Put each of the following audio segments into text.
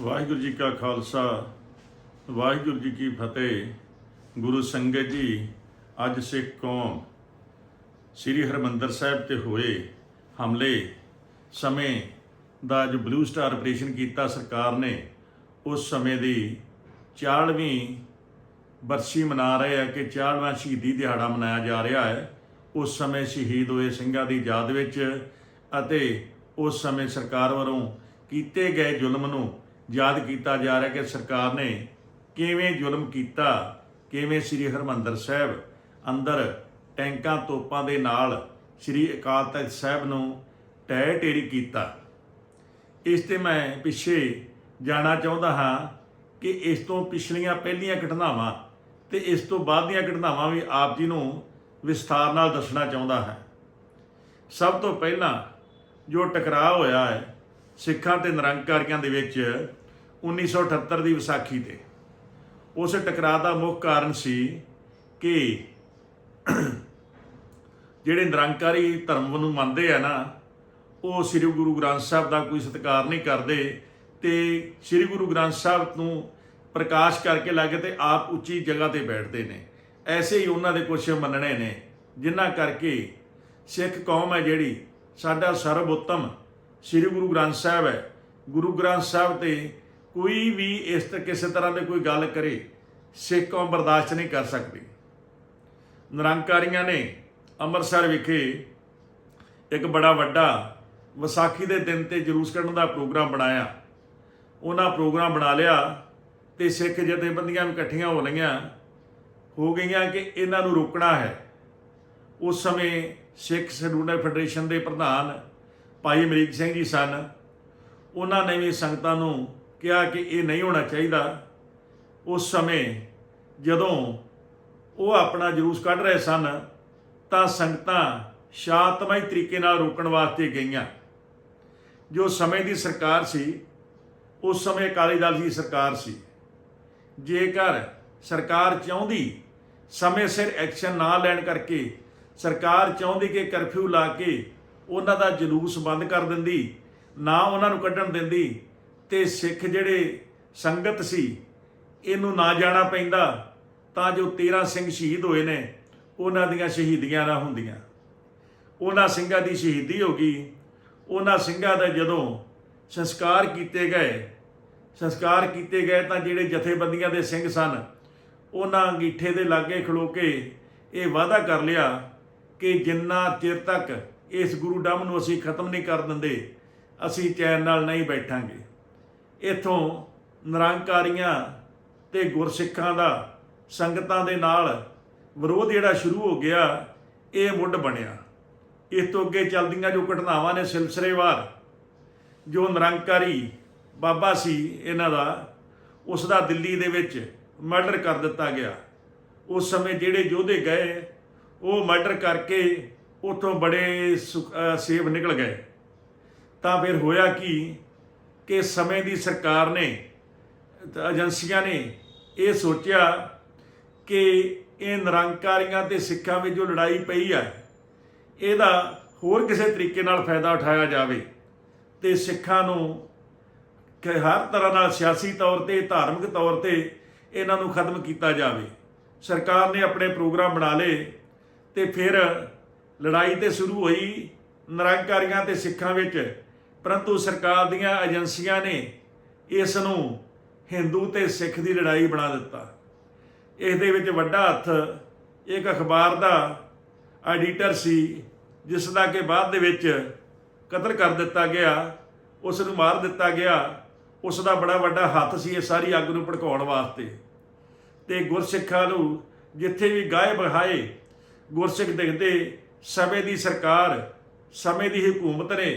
ਵਾਹਿਗੁਰੂ ਜੀ ਕਾ ਖਾਲਸਾ, ਵਾਹਿਗੁਰੂ ਜੀ ਕੀ ਫਤਿਹ। ਗੁਰੂ ਸੰਗਤ ਜੀ, ਅੱਜ ਸਿੱਖ ਕੌਮ ਸ੍ਰੀ ਹਰਮੰਦਰ ਸਾਹਿਬ ਤੇ ਹੋਏ ਹਮਲੇ ਸਮੇਂ ਦਾ ਜੋ ਬਲੂ ਸਟਾਰ ਆਪਰੇਸ਼ਨ ਕੀਤਾ ਸਰਕਾਰ ਨੇ। ਉਸ ਸਮੇਂ ਦੀ 40ਵੀਂ ਬਰਸੀ ਮਨਾ ਰਹੇ ਆ ਕਿ 40ਵਾਂ ਸ਼ਹੀਦੀ ਦਿਹਾੜਾ ਮਨਾਇਆ ਜਾ ਰਿਹਾ ਹੈ। ਉਸ ਸਮੇਂ ਸ਼ਹੀਦ ਹੋਏ ਸਿੰਘਾਂ ਦੀ ਯਾਦ ਵਿੱਚ ਅਤੇ ਉਸ ਸਮੇਂ ਸਰਕਾਰ ਵੱਲੋਂ ਕੀਤੇ ਗਏ ਜ਼ੁਲਮ ਨੂੰ ਯਾਦ ਕੀਤਾ ਜਾ ਰਿਹਾ ਕਿ ਸਰਕਾਰ ਨੇ ਕਿਵੇਂ ਜ਼ੁਲਮ ਕੀਤਾ, ਕਿਵੇਂ ਸ੍ਰੀ ਹਰਮੰਦਰ ਸਾਹਿਬ ਅੰਦਰ ਟੈਂਕਾਂ ਤੋਪਾਂ ਦੇ ਨਾਲ ਸ੍ਰੀ ਅਕਾਲ ਤਖਤ ਸਾਹਿਬ ਨੂੰ ਟਹਿ ਟੇਰੀ ਕੀਤਾ। ਇਸ ਤੇ ਮੈਂ ਪਿੱਛੇ ਜਾਣਾ ਚਾਹੁੰਦਾ ਹਾਂ ਕਿ ਇਸ ਤੋਂ ਪਿਛਲੀਆਂ ਪਹਿਲੀਆਂ ਘਟਨਾਵਾਂ ਤੇ ਇਸ ਤੋਂ ਬਾਅਦ ਦੀਆਂ ਘਟਨਾਵਾਂ ਵੀ ਆਪ ਜੀ ਨੂੰ ਵਿਸਥਾਰ ਨਾਲ ਦੱਸਣਾ ਚਾਹੁੰਦਾ ਹਾਂ। ਸਭ ਤੋਂ ਪਹਿਲਾਂ ਜੋ ਟਕਰਾਅ ਹੋਇਆ ਹੈ, ਸਿੱਖਾਂ ਤੇ ਨਿਰੰਕਾਰੀਆਂ ਦੇ ਵਿੱਚ 1978 ਦੀ ਵਿਸਾਖੀ ਤੇ। ਉਸ ਟਕਰਾਅ ਦਾ ਮੁੱਖ ਕਾਰਨ ਸੀ ਕਿ ਜਿਹੜੇ ਨਿਰੰਕਾਰੀ ਧਰਮ ਨੂੰ ਮੰਨਦੇ ਆ ਨਾ, ਉਹ ਸ੍ਰੀ ਗੁਰੂ ਗ੍ਰੰਥ ਸਾਹਿਬ ਦਾ ਕੋਈ ਸਤਿਕਾਰ ਨਹੀਂ ਕਰਦੇ ਤੇ ਸ੍ਰੀ ਗੁਰੂ ਗ੍ਰੰਥ ਸਾਹਿਬ ਨੂੰ ਪ੍ਰਕਾਸ਼ ਕਰਕੇ ਲੱਗ ਤੇ ਆਪ ਉੱਚੀ ਜਗ੍ਹਾ ਤੇ ਬੈਠਦੇ ਨੇ। ਐਸੇ ਹੀ ਉਹਨਾਂ ਦੇ ਕੁਝ ਮੰਨਣੇ ਨੇ, ਜਿਨ੍ਹਾਂ ਕਰਕੇ ਸਿੱਖ ਕੌਮ ਹੈ ਜਿਹੜੀ, ਸਾਡਾ ਸਰਬ ਉੱਤਮ ਸ੍ਰੀ ਗੁਰੂ ਗ੍ਰੰਥ ਸਾਹਿਬ ਹੈ। ਗੁਰੂ ਗ੍ਰੰਥ ਸਾਹਿਬ ਤੇ ਕੋਈ ਵੀ ਇਸ ਤੇ, ਕਿਸੇ ਤਰ੍ਹਾਂ ਦੀ ਕੋਈ ਗੱਲ ਕਰੇ, ਸਿੱਖ ਕੌਮ ਬਰਦਾਸ਼ਤ ਨਹੀਂ ਕਰ ਸਕਦੀ। ਨਿਰੰਕਾਰੀਆਂ ਨੇ ਅੰਮ੍ਰਿਤਸਰ ਵਿਖੇ ਇੱਕ ਬੜਾ ਵੱਡਾ ਵਿਸਾਖੀ ਦੇ ਦਿਨ ਤੇ ਜਲੂਸ ਕੱਢਣ ਦਾ ਪ੍ਰੋਗਰਾਮ ਬਣਾਇਆ। ਉਹਨਾਂ ਪ੍ਰੋਗਰਾਮ ਬਣਾ ਲਿਆ ਤੇ ਸਿੱਖ ਜਥੇਬੰਦੀਆਂ ਵੀ ਇਕੱਠੀਆਂ ਹੋ ਲਈਆਂ। ਹੋ ਗਈਆਂ ਕਿ ਇਹਨਾਂ ਨੂੰ ਰੋਕਣਾ ਹੈ। ਉਸ ਸਮੇਂ ਸਿੱਖ ਸਟੂਡੈਂਟ ਫੈਡਰੇਸ਼ਨ ਦੇ ਪ੍ਰਧਾਨ ਭਾਈ ਅਮਰੀਕ ਸਿੰਘ ਜੀ ਸਨ। ਉਹਨਾਂ ਨੇ ਵੀ ਸੰਗਤਾਂ ਨੂੰ ਕਿਹਾ ਕਿ ਇਹ ਨਹੀਂ ਹੋਣਾ ਚਾਹੀਦਾ, ਉਸ ਸਮੇਂ ਜਦੋਂ ਉਹ ਆਪਣਾ ਜਲੂਸ ਕੱਢ ਰਹੇ ਸਨ, ਤਾਂ ਸੰਗਤਾਂ ਸ਼ਾਂਤਮਈ ਤਰੀਕੇ ਨਾਲ ਰੋਕਣ ਵਾਸਤੇ ਗਈਆਂ। ਜੋ ਸਮੇਂ ਦੀ ਸਰਕਾਰ ਸੀ, ਉਸ ਸਮੇਂ ਅਕਾਲੀ ਦਲ ਦੀ ਸਰਕਾਰ ਸੀ। ਜੇਕਰ ਸਰਕਾਰ ਚਾਹੁੰਦੀ ਸਮੇਂ ਸਿਰ ਐਕਸ਼ਨ ਨਾ ਲੈਣ ਕਰਕੇ ਸਰਕਾਰ ਚਾਹੁੰਦੀ ਕਿ ਕਰਫਿਊ ਲਾ ਕੇ ਉਹਨਾਂ ਦਾ ਜਲੂਸ ਬੰਦ ਕਰ ਦਿੰਦੀ, ਨਾ ਉਹਨਾਂ ਨੂੰ ਕੱਢਣ ਦਿੰਦੀ ਤੇ ਸਿੱਖ ਜਿਹੜੇ ਸੰਗਤ ਸੀ, ਇਹਨੂੰ ਨਾ ਜਾਣਾ ਪੈਂਦਾ, ਤਾਂ ਜੋ 13 ਸਿੰਘ ਸ਼ਹੀਦ ਹੋਏ ਨੇ, ਉਹਨਾਂ ਦੀਆਂ ਸ਼ਹੀਦੀਆਂ ਨਾ ਹੁੰਦੀਆਂ। ਉਹਨਾਂ ਸਿੰਘਾਂ ਦੀ ਸ਼ਹੀਦੀ ਹੋ ਗਈ। ਉਹਨਾਂ ਸਿੰਘਾਂ ਦਾ ਜਦੋਂ ਸੰਸਕਾਰ ਕੀਤੇ ਗਏ, ਸੰਸਕਾਰ ਕੀਤੇ ਗਏ ਤਾਂ ਜਿਹੜੇ ਜਥੇਬੰਦੀਆਂ ਦੇ ਸਿੰਘ ਸਨ, ਉਹਨਾਂ ਅੰਗੀਠੇ ਦੇ ਲਾਗੇ ਖਲੋ ਕੇ ਇਹ ਵਾਅਦਾ ਕਰ ਲਿਆ ਕਿ ਜਿੰਨਾ ਚਿਰ ਤੱਕ ਇਸ ਗੁਰੂ ਡੰਮ ਨੂੰ ਅਸੀਂ ਖਤਮ ਨਹੀਂ ਕਰ ਦਿੰਦੇ, ਅਸੀਂ ਚੈਨ ਨਾਲ ਨਹੀਂ ਬੈਠਾਂਗੇ। ਇਥੋਂ ਨਿਰੰਕਾਰੀਆਂ ਤੇ ਗੁਰਸਿੱਖਾਂ ਦਾ ਸੰਗਤਾਂ ਦੇ ਨਾਲ ਵਿਰੋਧ ਜਿਹੜਾ ਸ਼ੁਰੂ ਹੋ ਗਿਆ, ਇਹ ਮੁੱਢ ਬਣਿਆ। ਇਸ ਤੋਂ ਅੱਗੇ ਚੱਲਦੀਆਂ ਜੋ ਘਟਨਾਵਾਂ ਨੇ ਸਿਲਸਿਲੇਵਾਰ, ਜੋ ਨਿਰੰਕਾਰੀ ਬਾਬਾ ਸੀ ਇਹਨਾਂ ਦਾ, ਉਸ ਦਾ ਦਿੱਲੀ ਦੇ ਵਿੱਚ ਮਰਡਰ ਕਰ ਦਿੱਤਾ ਗਿਆ। ਉਸ ਸਮੇਂ ਜਿਹੜੇ ਯੋਧੇ ਗਏ, ਉਹ ਮਰਡਰ ਕਰਕੇ ਉਥੋਂ ਬੜੇ ਸੁ- ਅਹ ਸੇਵ ਨਿਕਲ ਗਏ। ਤਾਂ ਫਿਰ ਹੋਇਆ ਕਿ ਕਿ ਸਮੇਂ ਦੀ ਸਰਕਾਰ ਨੇ ਏਜੰਸੀਆਂ ਨੇ ਇਹ ਸੋਚਿਆ ਕਿ ਇਹ ਨਿਰੰਕਾਰੀਆਂ ਤੇ ਸਿੱਖਾਂ ਵਿੱਚ ਜੋ ਲੜਾਈ ਪਈ ਆ ਇਹਦਾ ਹੋਰ ਕਿਸੇ ਤਰੀਕੇ ਨਾਲ ਫਾਇਦਾ ਉਠਾਇਆ ਜਾਵੇ ਤੇ ਸਿੱਖਾਂ ਨੂੰ ਕਿ, ਹਰ ਤਰ੍ਹਾਂ ਨਾਲ ਸਿਆਸੀ ਤੌਰ ਤੇ, ਧਾਰਮਿਕ ਤੌਰ ਤੇ ਇਹਨਾਂ ਨੂੰ ਖਤਮ ਕੀਤਾ ਜਾਵੇ। ਸਰਕਾਰ ਨੇ ਆਪਣੇ ਪ੍ਰੋਗਰਾਮ ਬਣਾ ਲਏ ਤੇ ਫਿਰ ਲੜਾਈ ਤੇ ਸ਼ੁਰੂ ਹੋਈ ਨਿਰੰਕਾਰੀਆਂ ਤੇ ਸਿੱਖਾਂ ਵਿੱਚ। ਪਰੰਤੂ ਸਰਕਾਰ ਦੀਆਂ ਏਜੰਸੀਆਂ ਨੇ ਇਸ ਨੂੰ ਹਿੰਦੂ ਤੇ ਸਿੱਖ ਦੀ ਲੜਾਈ ਬਣਾ ਦਿੱਤਾ। ਇਸ ਦੇ ਵਿੱਚ ਵੱਡਾ ਹੱਥ ਇੱਕ ਅਖਬਾਰ ਦਾ ਐਡੀਟਰ ਸੀ ਜਿਸ ਦਾ ਕਿ ਬਾਅਦ ਦੇ ਵਿੱਚ ਕਤਲ ਕਰ ਦਿੱਤਾ ਗਿਆ ਉਸ ਨੂੰ ਮਾਰ ਦਿੱਤਾ ਗਿਆ ਉਸ ਦਾ ਬੜਾ ਵੱਡਾ ਹੱਥ ਸੀ, ਇਹ ਸਾਰੀ ਅੱਗ ਨੂੰ ਭੜਕਾਉਣ ਵਾਸਤੇ। ਤੇ ਗੁਰਸਿੱਖਾਂ ਨੂੰ ਜਿੱਥੇ ਵੀ ਗਾਏ ਬਹਾਏ ਗੁਰਸਿੱਖ ਦਿਖਦੇ ਸਮੇਂ ਦੀ ਸਰਕਾਰ, ਸਮੇਂ ਦੀ ਹਕੂਮਤ ਨੇ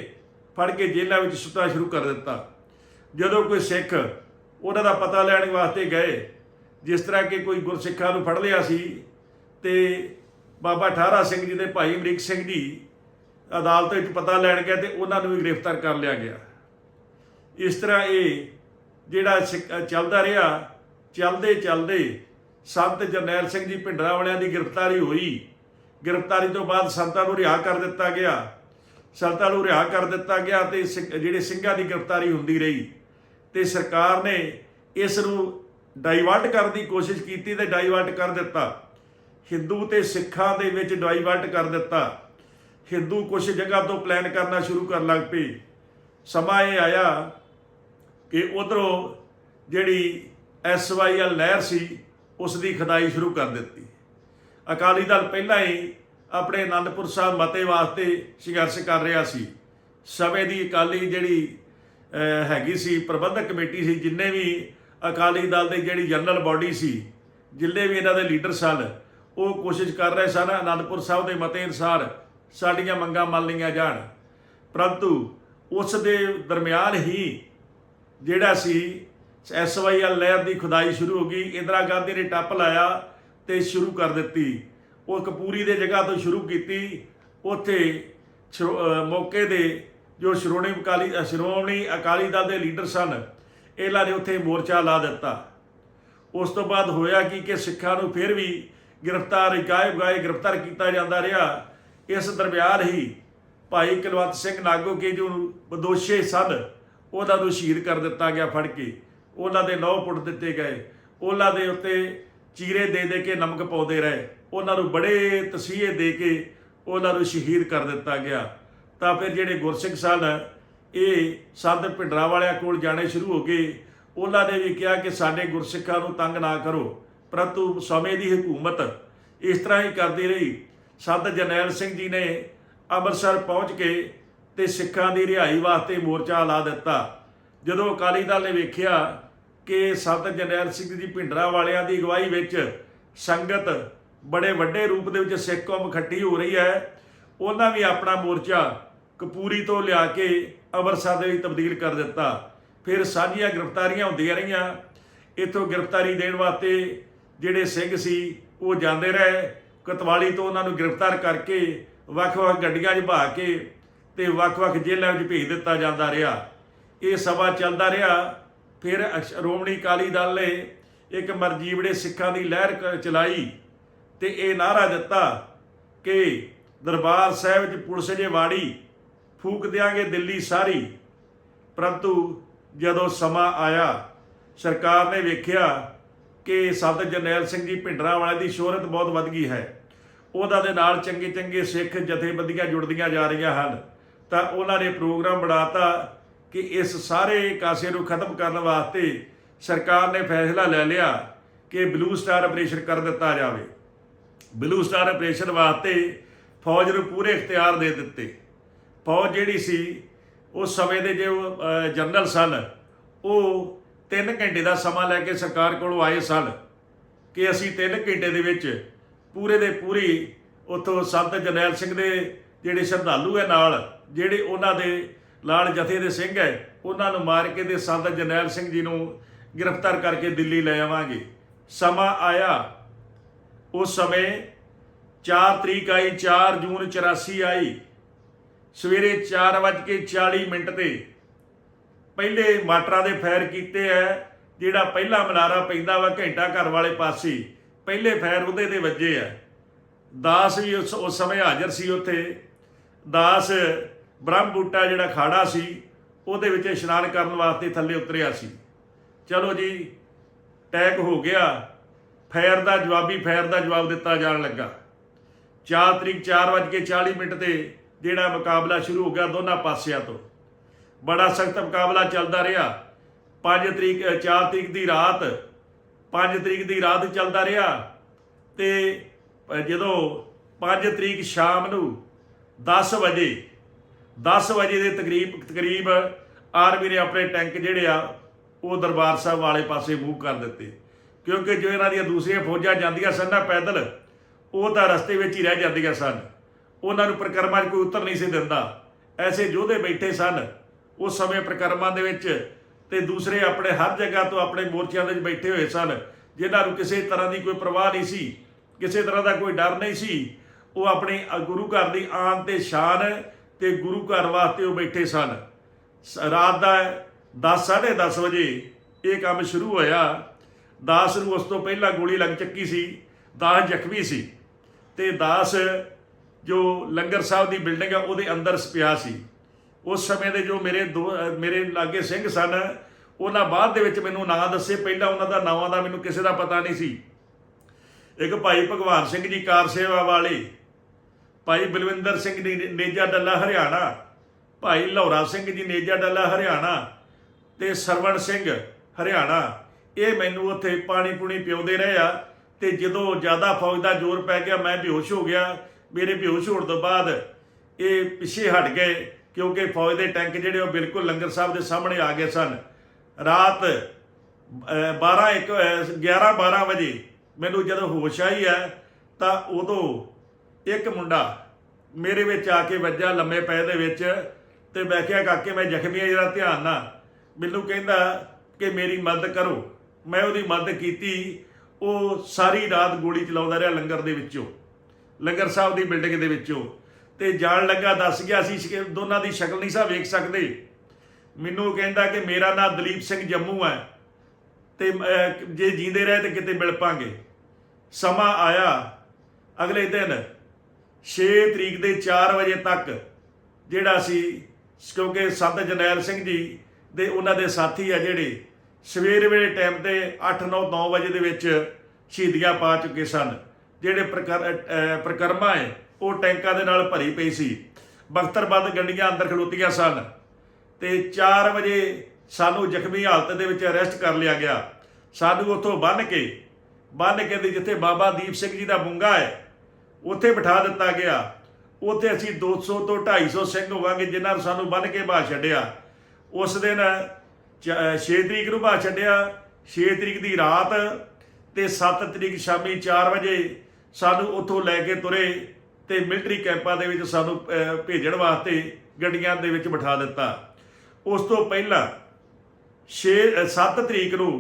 ਫੜ ਕੇ ਜੇਲ੍ਹਾਂ ਵਿੱਚ ਸੁੱਟਣਾ ਸ਼ੁਰੂ ਕਰ ਦਿੱਤਾ। ਜਦੋਂ ਕੋਈ ਸਿੱਖ ਉਹਨਾਂ ਦਾ ਪਤਾ ਲੈਣ ਵਾਸਤੇ ਗਏ, ਜਿਸ ਤਰ੍ਹਾਂ ਕਿ ਕੋਈ ਗੁਰਸਿੱਖਾਂ ਨੂੰ ਫੜ ਲਿਆ ਸੀ ਤੇ ਬਾਬਾ ਠਾਰਾ ਸਿੰਘ ਜੀ ਦੇ ਭਾਈ ਅਮਰੀਕ ਸਿੰਘ ਜੀ ਅਦਾਲਤ ਵਿੱਚ ਪਤਾ ਲੈਣ ਗਏ ਤੇ ਉਹਨਾਂ ਨੂੰ ਵੀ ਗ੍ਰਿਫਤਾਰ ਕਰ ਲਿਆ ਗਿਆ। ਇਸ ਤਰ੍ਹਾਂ ਇਹ ਜਿਹੜਾ ਸਿੱਖ- ਚੱਲਦਾ ਰਿਹਾ, ਚੱਲਦੇ ਚੱਲਦੇ ਸੰਤ ਜਰਨੈਲ ਸਿੰਘ ਜੀ ਭਿੰਡਰਾਂ ਵਾਲਿਆਂ ਦੀ ਗ੍ਰਿਫਤਾਰੀ ਹੋਈ। ਗ੍ਰਿਫਤਾਰੀ ਤੋਂ ਬਾਅਦ ਸੰਤਾਂ ਨੂੰ ਰਿਹਾ ਕਰ ਦਿੱਤਾ ਗਿਆ। ਸੰਤਾਂ ਨੂੰ ਰਿਹਾ ਕਰ ਦਿੱਤਾ ਗਿਆ ਤੇ ਸਿੱਖ- ਜਿਹੜੇ ਸਿੰਘਾਂ ਦੀ ਗ੍ਰਿਫਤਾਰੀ ਹੁੰਦੀ ਰਹੀ ਤੇ ਸਰਕਾਰ ਨੇ ਇਸ ਨੂੰ ਡਾਈਵਰਟ ਕਰਨ ਦੀ ਕੋਸ਼ਿਸ਼ ਕੀਤੀ ਤੇ ਡਾਈਵਰਟ ਕਰ ਦਿੱਤਾ। ਹਿੰਦੂ ਤੇ ਸਿੱਖਾਂ ਦੇ ਵਿੱਚ ਡਾਈਵਰਟ ਕਰ ਦਿੱਤਾ। ਹਿੰਦੂ ਕੁਝ ਜਗ੍ਹਾ ਤੋਂ ਪਲਾਨ ਕਰਨਾ ਸ਼ੁਰੂ ਕਰਨ ਲੱਗ ਪਏ। ਸਮਾਂ ਇਹ ਆਇਆ ਕਿ ਉਧਰੋਂ ਜਿਹੜੀ ਐਸਵਾਈਐਲ ਲਹਿਰ ਸੀ, ਉਸ ਦੀ ਖਦਾਈ ਸ਼ੁਰੂ ਕਰ ਦਿੱਤੀ। ਅਕਾਲੀ ਦਲ ਪਹਿਲਾਂ ਹੀ ਆਪਣੇ ਅਨੰਦਪੁਰ ਸਾਹਿਬ ਮਤੇ ਵਾਸਤੇ ਸੰਘਰਸ਼ ਕਰ ਰਿਹਾ ਸੀ। ਸਮੇਂ ਦੀ ਅਕਾਲੀ ਜਿਹੜੀ ਹੈਗੀ ਸੀ, ਪ੍ਰਬੰਧਕ ਕਮੇਟੀ ਸੀ, ਜਿੰਨੇ ਵੀ ਅਕਾਲੀ ਦਲ ਦੇ ਜਿਹੜੀ ਜਨਰਲ ਬਾਡੀ ਸੀ, ਜਿੰਨੇ ਵੀ ਇਹਨਾਂ ਦੇ ਲੀਡਰ ਸਨ, ਉਹ ਕੋਸ਼ਿਸ਼ ਕਰ ਰਹੇ ਸਨ ਅਨੰਦਪੁਰ ਸਾਹਿਬ ਦੇ ਮਤੇ ਅਨੁਸਾਰ ਸਾਡੀਆਂ ਮੰਗਾਂ ਮੰਨ ਲਈਆਂ ਜਾਣ। ਪਰੰਤੂ ਉਸ ਦੇ ਦਰਮਿਆਨ ਹੀ ਜਿਹੜਾ ਸੀ ਐਸਵਾਈਐਲ ਲਹਿਰ ਦੀ ਖੁਦਾਈ ਸ਼ੁਰੂ ਹੋ ਗਈ। ਇੰਦਰਾ ਗਾਂਧੀ ਨੇ ਟੱਪ ਲਾਇਆ ਤੇ ਸ਼ੁਰੂ ਕਰ ਦਿੱਤੀ। ਉਹ ਕਪੂਰੀ ਦੇ ਜਗ੍ਹਾ ਤੋਂ ਸ਼ੁਰੂ ਕੀਤੀ। ਉੱਥੇ ਸ਼੍ਰੋ- ਮੌਕੇ ਦੇ ਜੋ ਸ਼੍ਰੋਮਣੀ ਅਕਾਲੀ ਸ਼੍ਰੋਮਣੀ ਅਕਾਲੀ ਦਲ ਦੇ ਲੀਡਰ ਸਨ, ਇਹਨਾਂ ਨੇ ਉੱਥੇ ਮੋਰਚਾ ਲਾ ਦਿੱਤਾ। ਉਸ ਤੋਂ ਬਾਅਦ ਹੋਇਆ ਕਿ ਕਿ ਸਿੱਖਾਂ ਨੂੰ ਫਿਰ ਵੀ ਗ੍ਰਿਫਤਾਰ, ਗਾਇਬ ਗਾਏ ਗ੍ਰਿਫਤਾਰ ਕੀਤਾ ਜਾਂਦਾ ਰਿਹਾ। ਇਸ ਦਰਮਿਆਨ ਹੀ ਭਾਈ ਕੁਲਵੰਤ ਸਿੰਘ ਨਾਗੋ ਕੇ ਜੋ ਬਦੋਸ਼ੇ ਸਨ, ਉਹਨਾਂ ਨੂੰ ਸ਼ਹੀਦ ਕਰ ਦਿੱਤਾ ਗਿਆ ਫੜ ਕੇ। ਉਹਨਾਂ ਦੇ ਨੌ ਪੁੱਟ ਦਿੱਤੇ ਗਏ। ਉਹਨਾਂ ਦੇ ਉੱਤੇ ਚੀਰੇ ਦੇ ਦੇ ਕੇ ਨਮਕ ਪਾਉਂਦੇ ਰਹੇ। ਉਹਨਾਂ ਨੂੰ ਬੜੇ ਤਸੀਹੇ ਦੇ ਕੇ ਉਹਨਾਂ ਨੂੰ ਸ਼ਹੀਦ ਕਰ ਦਿੱਤਾ ਗਿਆ। ਤਾਂ ਫਿਰ ਜਿਹੜੇ ਗੁਰਸਿੱਖ ਸਨ, ਇਹ ਸੰਤ ਭਿੰਡਰਾਂ ਵਾਲਿਆਂ ਕੋਲ ਜਾਣੇ ਸ਼ੁਰੂ ਹੋ ਗਏ। ਉਹਨਾਂ ਨੇ ਵੀ ਕਿਹਾ ਕਿ ਸਾਡੇ ਗੁਰਸਿੱਖਾਂ ਨੂੰ ਤੰਗ ਨਾ ਕਰੋ, ਪਰੰਤੂ ਸਮੇਂ ਦੀ ਹਕੂਮਤ ਇਸ ਤਰ੍ਹਾਂ ਹੀ ਕਰਦੀ ਰਹੀ। ਸੰਤ ਜਰਨੈਲ ਸਿੰਘ ਜੀ ਨੇ ਅੰਮ੍ਰਿਤਸਰ ਪਹੁੰਚ ਕੇ ਤੇ ਸਿੱਖਾਂ ਦੀ ਰਿਹਾਈ ਵਾਸਤੇ ਮੋਰਚਾ ਲਾ ਦਿੱਤਾ। ਜਦੋਂ ਅਕਾਲੀ ਦਲ ਨੇ ਵੇਖਿਆ ਕਿ ਸੰਤ ਜਰਨੈਲ ਸਿੰਘ ਜੀ ਭਿੰਡਰਾਂ ਵਾਲਿਆਂ ਦੀ ਅਗਵਾਈ ਵਿੱਚ ਸੰਗਤ ਬੜੇ ਵੱਡੇ ਰੂਪ ਦੇ ਵਿੱਚ ਸਿੱਖ ਕੌਮ ਇਕੱਠੀ ਹੋ ਰਹੀ ਹੈ। ਉਹਨਾਂ ਵੀ ਆਪਣਾ ਮੋਰਚਾ ਕਪੂਰੀ ਤੋਂ ਲਿਆ ਕੇ ਅੰਮ੍ਰਿਤਸਰ ਦੇ ਵਿੱਚ ਤਬਦੀਲ ਕਰ ਦਿੱਤਾ। ਫਿਰ ਸਾਂਝੀਆਂ ਗ੍ਰਿਫਤਾਰੀਆਂ ਹੁੰਦੀਆਂ ਰਹੀਆਂ। ਇਥੋਂ ਗ੍ਰਿਫਤਾਰੀ ਦੇਣ ਵਾਸਤੇ ਜਿਹੜੇ ਸਿੰਘ ਸੀ, ਉਹ ਜਾਂਦੇ ਰਹੇ। ਕਤਵਾਲੀ ਤੋਂ ਉਹਨਾਂ ਨੂੰ ਗ੍ਰਿਫਤਾਰ ਕਰਕੇ ਵੱਖ-ਵੱਖ ਗੱਡੀਆਂ 'ਚ ਭਾ ਕੇ ਤੇ ਵੱਖ-ਵੱਖ ਜੇਲ੍ਹਾਂ ਵਿੱਚ ਭੇਜ ਦਿੱਤਾ ਜਾਂਦਾ ਰਿਹਾ। ਇਹ ਸਭਾ ਚੱਲਦਾ ਰਿਹਾ। ਫਿਰ ਅਸ਼- ਸ਼੍ਰੋਮਣੀ ਅਕਾਲੀ ਦਲ ਨੇ ਇੱਕ ਮਰਜੀਵੜੇ ਸਿੱਖਾਂ ਦੀ ਲਹਿਰ ਚਲਾਈ। ਤੇ ਇਹ ਨਾਰਾ ਦਿੱਤਾ ਕਿ ਦਰਬਾਰ ਸਾਹਿਬ ਵਿੱਚ ਪੁਲਿਸ ਜੇ ਵਾੜੀ, ਫੂਕ ਦਿਆਂਗੇ ਦਿੱਲੀ ਸਾਰੀ। ਪਰੰਤੂ ਜਦੋਂ ਸਮਾਂ ਆਇਆ, ਸਰਕਾਰ ਨੇ ਵੇਖਿਆ ਕਿ ਸੰਤ ਜਰਨੈਲ ਸਿੰਘ ਜੀ ਭਿੰਡਰਾਂ ਵਾਲੇ ਦੀ ਸ਼ੋਹਰਤ ਬਹੁਤ ਵੱਧ ਗਈ ਹੈ। ਉਹਦਾ ਦੇ ਨਾਲ ਚੰਗੇ ਚੰਗੇ ਸਿੱਖ ਜਥੇਬੰਦੀਆਂ ਜੁੜਦੀਆਂ ਜਾ ਰਹੀਆਂ ਹਨ। ਤਾਂ ਉਹਨਾਂ ਨੇ ਪ੍ਰੋਗਰਾਮ ਬਣਾਤਾ ਕਿ ਇਸ ਸਾਰੇ ਕਾਸੇ ਨੂੰ ਖਤਮ ਕਰਨ ਵਾਸਤੇ ਸਰਕਾਰ ਨੇ ਫੈਸਲਾ ਲੈ ਲਿਆ ਕਿ ਬਲੂ ਸਟਾਰ ਆਪਰੇਸ਼ਨ ਕਰ ਦਿੱਤਾ ਜਾਵੇ। ਬਲੂ ਸਟਾਰ ਆਪਰੇਸ਼ਨ ਵਾਸਤੇ ਫੌਜ ਨੂੰ ਪੂਰੇ ਇਖਤਿਆਰ ਦੇ ਦਿੱਤੇ। ਫੌਜ ਜਿਹੜੀ ਸੀ, ਉਸ ਸਮੇਂ ਦੇ ਜੋ ਜਨਰਲ ਸਨ, ਉਹ 3 ਘੰਟੇ ਦਾ ਸਮਾਂ ਲੈ ਕੇ ਸਰਕਾਰ ਕੋਲੋਂ ਆਏ ਸਨ ਕਿ ਅਸੀਂ 3 ਘੰਟੇ ਦੇ ਵਿੱਚ ਪੂਰੇ ਦੇ ਪੂਰੀ ਉਥੋਂ ਸੰਤ ਜਰਨੈਲ ਸਿੰਘ ਦੇ ਜਿਹੜੇ ਸ਼ਰਧਾਲੂ ਹੈ ਨਾਲ, ਜਿਹੜੇ ਉਹਨਾਂ ਦੇ ਲਾਲ ਜਥੇ ਦੇ ਸਿੰਘ ਹੈ, ਉਹਨਾਂ ਨੂੰ ਮਾਰ ਕੇ ਤੇ ਸੰਤ ਜਰਨੈਲ ਸਿੰਘ ਜੀ ਨੂੰ ਗ੍ਰਿਫਤਾਰ ਕਰਕੇ ਦਿੱਲੀ ਲੈ ਆਵਾਂਗੇ। ਸਮਾਂ ਆਇਆ ਉਸ ਸਮੇਂ 4 ਤਰੀਕ ਆਈ 4 ਜੂਨ 84 ਆਈ। ਸਵੇਰੇ 4:40 ਮਿੰਟ ਤੇ ਪਹਿਲੇ ਮਾਟਰਾਂ ਦੇ ਫਾਇਰ ਕੀਤੇ ਐ, ਜਿਹੜਾ ਪਹਿਲਾ ਮਨਾਰਾ ਪੈਂਦਾ ਵਾ ਘੰਟਾ ਘਰ ਵਾਲੇ ਪਾਸੇ, ਪਹਿਲੇ ਫਾਇਰ ਉਹਦੇ ਤੇ ਵੱਜੇ ਆ ਦਾਸ ਵੀ ਉਸ ਉਸ ਸਮੇਂ ਹਾਜ਼ਰ ਸੀ ਉੱਥੇ। ਦਾਸ ਬ੍ਰਹਮ ਬੂਟਾ ਜਿਹੜਾ ਖਾੜਾ ਸੀ, ਉਹਦੇ ਵਿੱਚ ਇਸ਼ਨਾਨ ਕਰਨ ਵਾਸਤੇ ਥੱਲੇ ਉਤਰਿਆ ਸੀ। ਚਲੋ ਜੀ, ਟੈਗ ਹੋ ਗਿਆ। ਫੈਰ ਦਾ ਜਵਾਬੀ ਫੈਰ ਦਾ ਜਵਾਬ ਦਿੱਤਾ ਜਾਣ ਲੱਗਾ। 4 ਤਰੀਕ 4:40 ਮਿੰਟ ਤੇ ਜਿਹੜਾ ਮੁਕਾਬਲਾ ਸ਼ੁਰੂ ਹੋ ਗਿਆ ਦੋਨਾਂ ਪਾਸਿਆਂ ਤੋਂ। ਬੜਾ ਸਖਤ ਮੁਕਾਬਲਾ ਚੱਲਦਾ ਰਿਹਾ। 5 ਤਰੀਕ 4 ਤਰੀਕ ਦੀ ਰਾਤ 5 ਤਰੀਕ ਦੀ ਰਾਤ ਚੱਲਦਾ ਰਿਹਾ ਤੇ ਜਦੋਂ 5 ਤਰੀਕ ਸ਼ਾਮ ਨੂੰ 10 ਵਜੇ 10 ਵਜੇ ਦੇ ਤਕਰੀਬ ਤਕਰੀਬ ਆਰਮੀ ਨੇ ਆਪਣੇ ਟੈਂਕ ਜਿਹੜੇ ਆ, ਉਹ ਦਰਬਾਰ ਸਾਹਿਬ ਵਾਲੇ ਪਾਸੇ ਮੂਵ ਕਰ ਦਿੱਤੇ। ਕਿਉਂਕਿ ਜੋ ਇਹਨਾਂ ਦੀਆਂ ਦੂਸਰੀਆਂ ਫੌਜਾਂ ਜਾਂਦੀਆਂ ਸਨ ਨਾ ਪੈਦਲ, ਉਹ ਤਾਂ ਰਸਤੇ ਵਿੱਚ ਹੀ ਰਹਿ ਜਾਂਦੀਆਂ ਸਨ। ਉਹਨਾਂ ਨੂੰ ਪ੍ਰਕਰਮਾਂ 'ਚ ਕੋਈ ਉੱਤਰ ਨਹੀਂ ਸੀ ਦਿੰਦਾ। ਐਸੇ ਯੋਧੇ ਬੈਠੇ ਸਨ ਉਸ ਸਮੇਂ ਪ੍ਰਕਰਮਾਂ ਦੇ ਵਿੱਚ ਤੇ ਦੂਸਰੇ ਆਪਣੇ ਹਰ ਜਗ੍ਹਾ ਤੋਂ ਆਪਣੇ ਮੋਰਚਿਆਂ ਦੇ ਵਿੱਚ ਬੈਠੇ ਹੋਏ ਸਨ, ਜਿਨ੍ਹਾਂ ਨੂੰ ਕਿਸੇ ਤਰ੍ਹਾਂ ਦੀ ਕੋਈ ਪਰਵਾਹ ਨਹੀਂ ਸੀ, ਕਿਸੇ ਤਰ੍ਹਾਂ ਦਾ ਕੋਈ ਡਰ ਨਹੀਂ ਸੀ। ਉਹ ਆਪਣੇ ਗੁਰੂ ਘਰ ਦੀ ਆਨ ਤੇ ਸ਼ਾਨ ਤੇ ਗੁਰੂ ਘਰ ਵਾਸਤੇ ਉਹ ਬੈਠੇ ਸਨ। ਸ- ਰਾਤ ਦਾ 10 10:30 ਵਜੇ ਇਹ ਕੰਮ ਸ਼ੁਰੂ ਹੋਇਆ। ਦਾਸ ਨੂੰ ਉਸ ਤੋਂ ਪਹਿਲਾਂ ਗੋਲੀ ਲੱਗ ਚੱਕੀ ਸੀ, ਦਾਸ ਜ਼ਖਮੀ ਸੀ ਤੇ ਦਾਸ ਜੋ ਲੰਗਰ ਸਾਹਿਬ ਦੀ ਬਿਲਡਿੰਗ ਆ, ਉਹਦੇ ਅੰਦਰ ਪਿਆ ਸੀ। ਉਸ ਸਮੇਂ ਦੇ ਜੋ ਮੇਰੇ ਦੋ, ਮੇਰੇ ਲਾਗੇ ਸਿੰਘ ਸਨ, ਉਹਨਾਂ ਬਾਅਦ ਦੇ ਵਿੱਚ ਮੈਨੂੰ ਨਾਂ ਦੱਸੇ। ਪਹਿਲਾਂ ਉਹਨਾਂ ਦਾ ਨਾਵਾਂ ਦਾ ਮੈਨੂੰ ਕਿਸੇ ਦਾ ਪਤਾ ਨਹੀਂ ਸੀ। ਇੱਕ ਭਾਈ ਭਗਵਾਨ ਸਿੰਘ ਜੀ ਕਾਰ ਸੇਵਾ ਵਾਲੇ, ਭਾਈ ਬਲਵਿੰਦਰ ਸਿੰਘ ਜੀ ਨੇਜਾ ਡੱਲਾ ਹਰਿਆਣਾ, ਭਾਈ ਲੌਰਾ ਸਿੰਘ ਜੀ ਨੇਜਾ ਡੱਲਾ ਹਰਿਆਣਾ ਤੇ ਸਰਵਣ ਸਿੰਘ ਹਰਿਆਣਾ। ਇਹ ਮੈਨੂੰ ਉੱਥੇ ਪਾਣੀ ਪੂਣੀ ਪਿਉਂਦੇ ਰਹੇ ਆ ਤੇ ਜਦੋਂ ਜ਼ਿਆਦਾ ਫੌਜ ਦਾ ਜ਼ੋਰ ਪੈ ਗਿਆ, ਮੈਂ ਬੇਹੋਸ਼ ਹੋ ਗਿਆ। ਮੇਰੇ ਬੇਹੋਸ਼ ਹੋਣ ਤੋਂ ਬਾਅਦ ਇਹ ਪਿੱਛੇ ਹਟ ਗਏ ਕਿਉਂਕਿ ਫੌਜ ਦੇ ਟੈਂਕ ਜਿਹੜੇ ਉਹ ਬਿਲਕੁਲ ਲੰਗਰ ਸਾਹਿਬ ਦੇ ਸਾਹਮਣੇ ਆ ਗਏ ਸਨ। ਰਾਤ 12 1 11 12 ਵਜੇ ਮੈਨੂੰ ਜਦੋਂ ਹੋਸ਼ ਆਈ ਹੈ ਤਾਂ ਉਦੋਂ ਇੱਕ ਮੁੰਡਾ ਮੇਰੇ ਵਿੱਚ ਆ ਕੇ ਵੱਜਾ ਲੰਮੇ ਪੈ ਦੇ ਵਿੱਚ ਤੇ ਮੈਂ ਕਿਹਾ, ਕਾਕੇ, ਮੈਂ ਜ਼ਖਮੀ ਆ, ਜਰਾ ਧਿਆਨ ਨਾਲ। ਮੈਨੂੰ ਕਹਿੰਦਾ ਕਿ ਮੇਰੀ ਮਦਦ ਕਰੋ। ਮੈਂ ਉਹਦੀ ਮਦਦ ਕੀਤੀ। ਉਹ ਸਾਰੀ ਰਾਤ ਗੋਲੀ ਚਲਾਉਂਦਾ ਰਿਹਾ ਲੰਗਰ ਦੇ ਵਿੱਚੋਂ। ਲੰਗਰ ਸਾਹਿਬ ਦੀ ਬਿਲਡਿੰਗ ਦੇ ਵਿੱਚੋਂ। ਤੇ ਜਾਣ ਲੱਗਾ ਦੱਸ ਗਿਆ ਸੀ ਕਿ ਦੋਨਾਂ ਦੀ ਸ਼ਕਲ ਨਹੀਂ ਸਾ ਵੇਖ ਸਕਦੇ। ਮੈਨੂੰ ਕਹਿੰਦਾ ਕਿ ਮੇਰਾ ਨਾਮ ਦਲੀਪ ਸਿੰਘ ਜੰਮੂ ਹੈ। ਤੇ ਅਹ, ਜੇ ਜੀਂਦੇ ਰਹੇ ਤੇ ਕਿਤੇ ਮਿਲ ਪਾਂਗੇ। ਸਮਾਂ ਆਇਆ ਅਗਲੇ ਦਿਨ 6 ਤਰੀਕ ਦੇ 4 ਵਜੇ ਤੱਕ ਜਿਹੜਾ ਸੀ ਕਿਉਂਕਿ ਸੰਤ ਜਰਨੈਲ ਸਿੰਘ ਜੀ ਦੇ ਉਹਨਾਂ ਦੇ ਸਾਥੀ ਆ ਜਿਹੜੇ ਸਵੇਰ ਵੇਲੇ ਟਾਈਮ ਤੇ 8 9 9 ਵਜੇ ਦੇ ਵਿੱਚ ਸ਼ਹੀਦੀਆਂ ਪਾ ਚੁੱਕੇ ਸਨ। ਜਿਹੜੇ ਪ੍ਰਕਰ- ਅਹ, ਪ੍ਰਕਰਮਾ ਹੈ ਉਹ ਟੈਂਕਾਂ ਦੇ ਨਾਲ ਭਰੀ ਪਈ ਸੀ। ਬਖਤਰਬੰਦ ਗੱਡੀਆਂ ਅੰਦਰ ਖਲੋਤੀਆਂ ਸਨ ਤੇ 4 ਵਜੇ ਸਾਨੂੰ ਜ਼ਖਮੀ ਹਾਲਤ ਦੇ ਵਿੱਚ ਅਰੈਸਟ ਕਰ ਲਿਆ ਗਿਆ। ਸਾਨੂੰ ਉੱਥੋਂ ਬੰਨ ਕੇ ਬੰਨ ਕੇ ਤੇ ਜਿੱਥੇ ਬਾਬਾ ਦੀਪ ਸਿੰਘ ਜੀ ਦਾ ਬੁੰਗਾ ਹੈ ਉੱਥੇ ਬਿਠਾ ਦਿੱਤਾ ਗਿਆ। ਉੱਥੇ ਅਸੀਂ 200 ਤੋਂ 250 ਸਿੰਘ ਹੋਵਾਂਗੇ ਜਿਨ੍ਹਾਂ ਨੂੰ ਸਾਨੂੰ ਬੰਨ ਕੇ ਬਾਹਰ ਛੱਡਿਆ। ਉਸ ਦਿਨ 6 ਤਰੀਕ ਨੂੰ ਬਾਹਰ ਛੱਡਿਆ 6 ਤਰੀਕ ਦੀ ਰਾਤ ਤੇ 7 ਤਰੀਕ ਸ਼ਾਮੀ 4 ਵਜੇ ਸਾਨੂੰ ਉੱਥੋਂ ਲੈ ਕੇ ਤੁਰੇ ਤੇ ਮਿਲਟਰੀ ਕੈਂਪਾਂ ਦੇ ਵਿੱਚ ਸਾਨੂੰ ਭੇਜਣ ਵਾਸਤੇ ਗੱਡੀਆਂ ਦੇ ਵਿੱਚ ਬਿਠਾ ਦਿੱਤਾ। ਉਸ ਤੋਂ ਪਹਿਲਾਂ 6 7 ਤਰੀਕ ਨੂੰ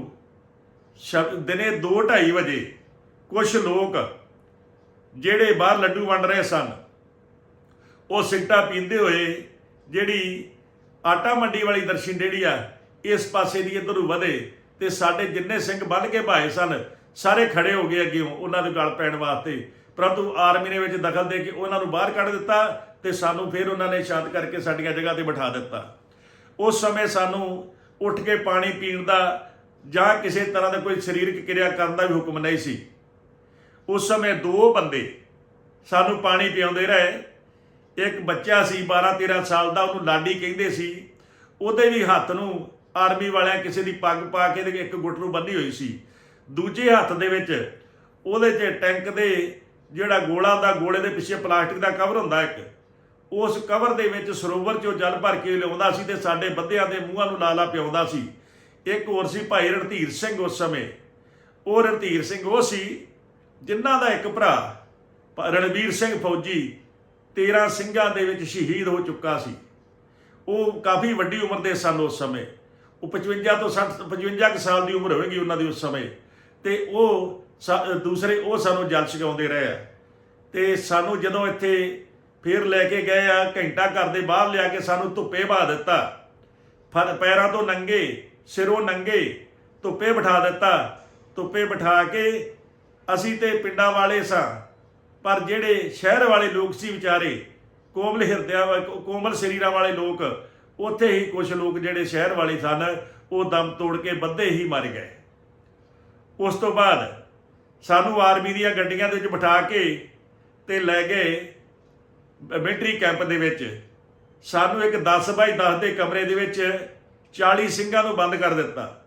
ਸ਼ਬ- ਦਿਨੇ 2:30 ਵਜੇ ਕੁਝ ਲੋਕ ਜਿਹੜੇ ਬਾਹਰ ਲੱਡੂ ਵੰਡ ਰਹੇ ਸਨ, ਉਹ ਸਿਗਟਾ ਪੀਂਦੇ ਹੋਏ ਜਿਹੜੀ ਆਟਾ ਮੰਡੀ ਵਾਲੀ ਦਰਸ਼ਨ ਜਿਹੜੀ ਆ ਇਸ ਪਾਸੇ ਦੀ ਇੱਧਰ ਨੂੰ ਵਧੇ ਤੇ ਸਾਡੇ ਜਿੰਨੇ ਸਿੰਘ ਬੰਨ ਕੇ ਭਾਏ ਸਨ, ਸਾਰੇ ਖੜੇ ਹੋ ਗਏ ਅੱਗੇ ਉਹਨਾਂ ਦੇ ਗਲ ਪੈਣ ਵਾਸਤੇ। ਪਰੰਤੂ ਆਰਮੀ ਨੇ ਵਿੱਚ ਦਖਲ ਦੇ ਕੇ ਉਹਨਾਂ ਨੂੰ ਬਾਹਰ ਕੱਢ ਦਿੱਤਾ ਤੇ ਸਾਨੂੰ ਫਿਰ ਉਹਨਾਂ ਨੇ ਸ਼ਾਂਤ ਕਰਕੇ ਸਾਡੀਆਂ ਜਗ੍ਹਾ ਤੇ ਬਿਠਾ ਦਿੱਤਾ। ਉਸ ਸਮੇਂ ਸਾਨੂੰ ਉੱਠ ਕੇ ਪਾਣੀ ਪੀਣ ਦਾ ਜਾਂ ਕਿਸੇ ਤਰ੍ਹਾਂ ਦਾ ਕੋਈ ਸਰੀਰਕ ਕਿਰਿਆ ਕਰਨ ਦਾ ਵੀ ਹੁਕਮ ਨਹੀਂ ਸੀ। ਉਸ ਸਮੇਂ ਦੋ ਬੰਦੇ ਸਾਨੂੰ ਪਾਣੀ ਪਿਆਉਂਦੇ ਰਹੇ। ਇੱਕ ਬੱਚਾ ਸੀ 12 13 ਸਾਲ ਦਾ, ਉਹਨੂੰ ਲਾਡੀ ਕਹਿੰਦੇ ਸੀ। ਉਹਦੇ ਵੀ ਹੱਥ ਨੂੰ ਆਰਮੀ ਵਾਲਿਆਂ ਕਿਸੇ ਦੀ ਪੱਗ ਪਾ ਕੇ ਤੇ ਇੱਕ ਗੁੱਟ ਨੂੰ ਬੰਨੀ ਹੋਈ ਸੀ। ਦੂਜੇ ਹੱਥ ਦੇ ਵਿੱਚ ਉਹਦੇ 'ਚ ਟੈਂਕ ਦੇ ਜਿਹੜਾ ਗੋਲਾ ਦਾ ਗੋਲੇ ਦੇ ਪਿੱਛੇ ਪਲਾਸਟਿਕ ਦਾ ਕਵਰ ਹੁੰਦਾ ਇੱਕ, ਉਸ ਕਵਰ ਦੇ ਵਿੱਚ ਸਰੋਵਰ 'ਚੋਂ ਜਲ ਭਰ ਕੇ ਲਿਆਉਂਦਾ ਸੀ ਤੇ ਸਾਡੇ ਬੰਦਿਆਂ ਦੇ ਮੂੰਹਾਂ ਨੂੰ ਲਾਲਾ ਪਿਆਉਂਦਾ ਸੀ। ਇੱਕ ਹੋਰ ਸੀ ਭਾਈ ਰਣਧੀਰ ਸਿੰਘ ਉਸ ਸਮੇਂ। ਉਹ ਰਣਧੀਰ ਸਿੰਘ ਉਹ ਸੀ ਜਿਨ੍ਹਾਂ ਦਾ ਇੱਕ ਭਰਾ ਪ- ਰਣਵੀਰ ਸਿੰਘ ਫੌਜੀ 13 ਸਿੰਘਾਂ ਦੇ ਵਿੱਚ ਸ਼ਹੀਦ ਹੋ ਚੁੱਕਾ ਸੀ। ਉਹ ਕਾਫੀ ਵੱਡੀ ਉਮਰ ਦੇ ਸਨ ਉਸ ਸਮੇਂ। ਉਹ 55 ਤੋਂ 60 55 ਕੁ ਸਾਲ ਦੀ ਉਮਰ ਹੋਵੇਗੀ ਉਹਨਾਂ ਦੀ ਉਸ ਸਮੇਂ। ਤੇ ਉਹ ਸਾ- ਦੂਸਰੇ ਉਹ ਸਾਨੂੰ ਜਲ ਛਕਾਉਂਦੇ ਰਹੇ ਆ। ਤੇ ਸਾਨੂੰ ਜਦੋਂ ਇੱਥੇ ਫੇਰ ਲੈ ਕੇ ਗਏ ਆ, ਘੰਟਾ ਘਰ ਦੇ ਬਾਹਰ ਲਿਆ ਕੇ ਸਾਨੂੰ ਧੁੱਪੇ ਬਹਾ ਦਿੱਤਾ। ਫਰ, ਪੈਰਾਂ ਤੋਂ ਨੰਗੇ, ਸਿਰੋਂ ਨੰਗੇ, ਧੁੱਪੇ ਬਿਠਾ ਦਿੱਤਾ। ਧੁੱਪੇ ਬਿਠਾ ਕੇ ਅਸੀਂ ਤੇ ਪਿੰਡਾਂ ਵਾਲੇ ਸਾਂ। ਪਰ ਜਿਹੜੇ ਸ਼ਹਿਰ ਵਾਲੇ ਲੋਕ ਸੀ ਵਿਚਾਰੇ, ਕੋਮਲ ਹਿਰਦਿਆਂ ਵਾ- ਕੋਮਲ ਸਰੀਰਾਂ ਵਾਲੇ ਲੋਕ ਉੱਥੇ ਹੀ ਕੁਝ ਲੋਕ ਜਿਹੜੇ ਸ਼ਹਿਰ ਵਾਲੇ ਸਨ, ਉਹ ਦਮ ਤੋੜ ਕੇ ਬੱਧੇ ਹੀ ਮਰ ਗਏ। ਉਸ ਤੋਂ ਬਾਅਦ ਸਾਨੂੰ ਆਰਮੀ ਦੀਆਂ ਗੱਡੀਆਂ ਦੇ ਵਿੱਚ ਬਿਠਾ ਕੇ ਤੇ ਲੈ ਗਏ ਮਿਲਟਰੀ ਕੈਂਪ ਦੇ ਵਿੱਚ। ਸਾਨੂੰ ਇੱਕ 10 ਬਾਈ 10 ਦੇ ਕਮਰੇ ਦੇ ਵਿੱਚ 40 ਸਿੰਘਾਂ ਨੂੰ ਬੰਦ ਕਰ ਦਿੱਤਾ।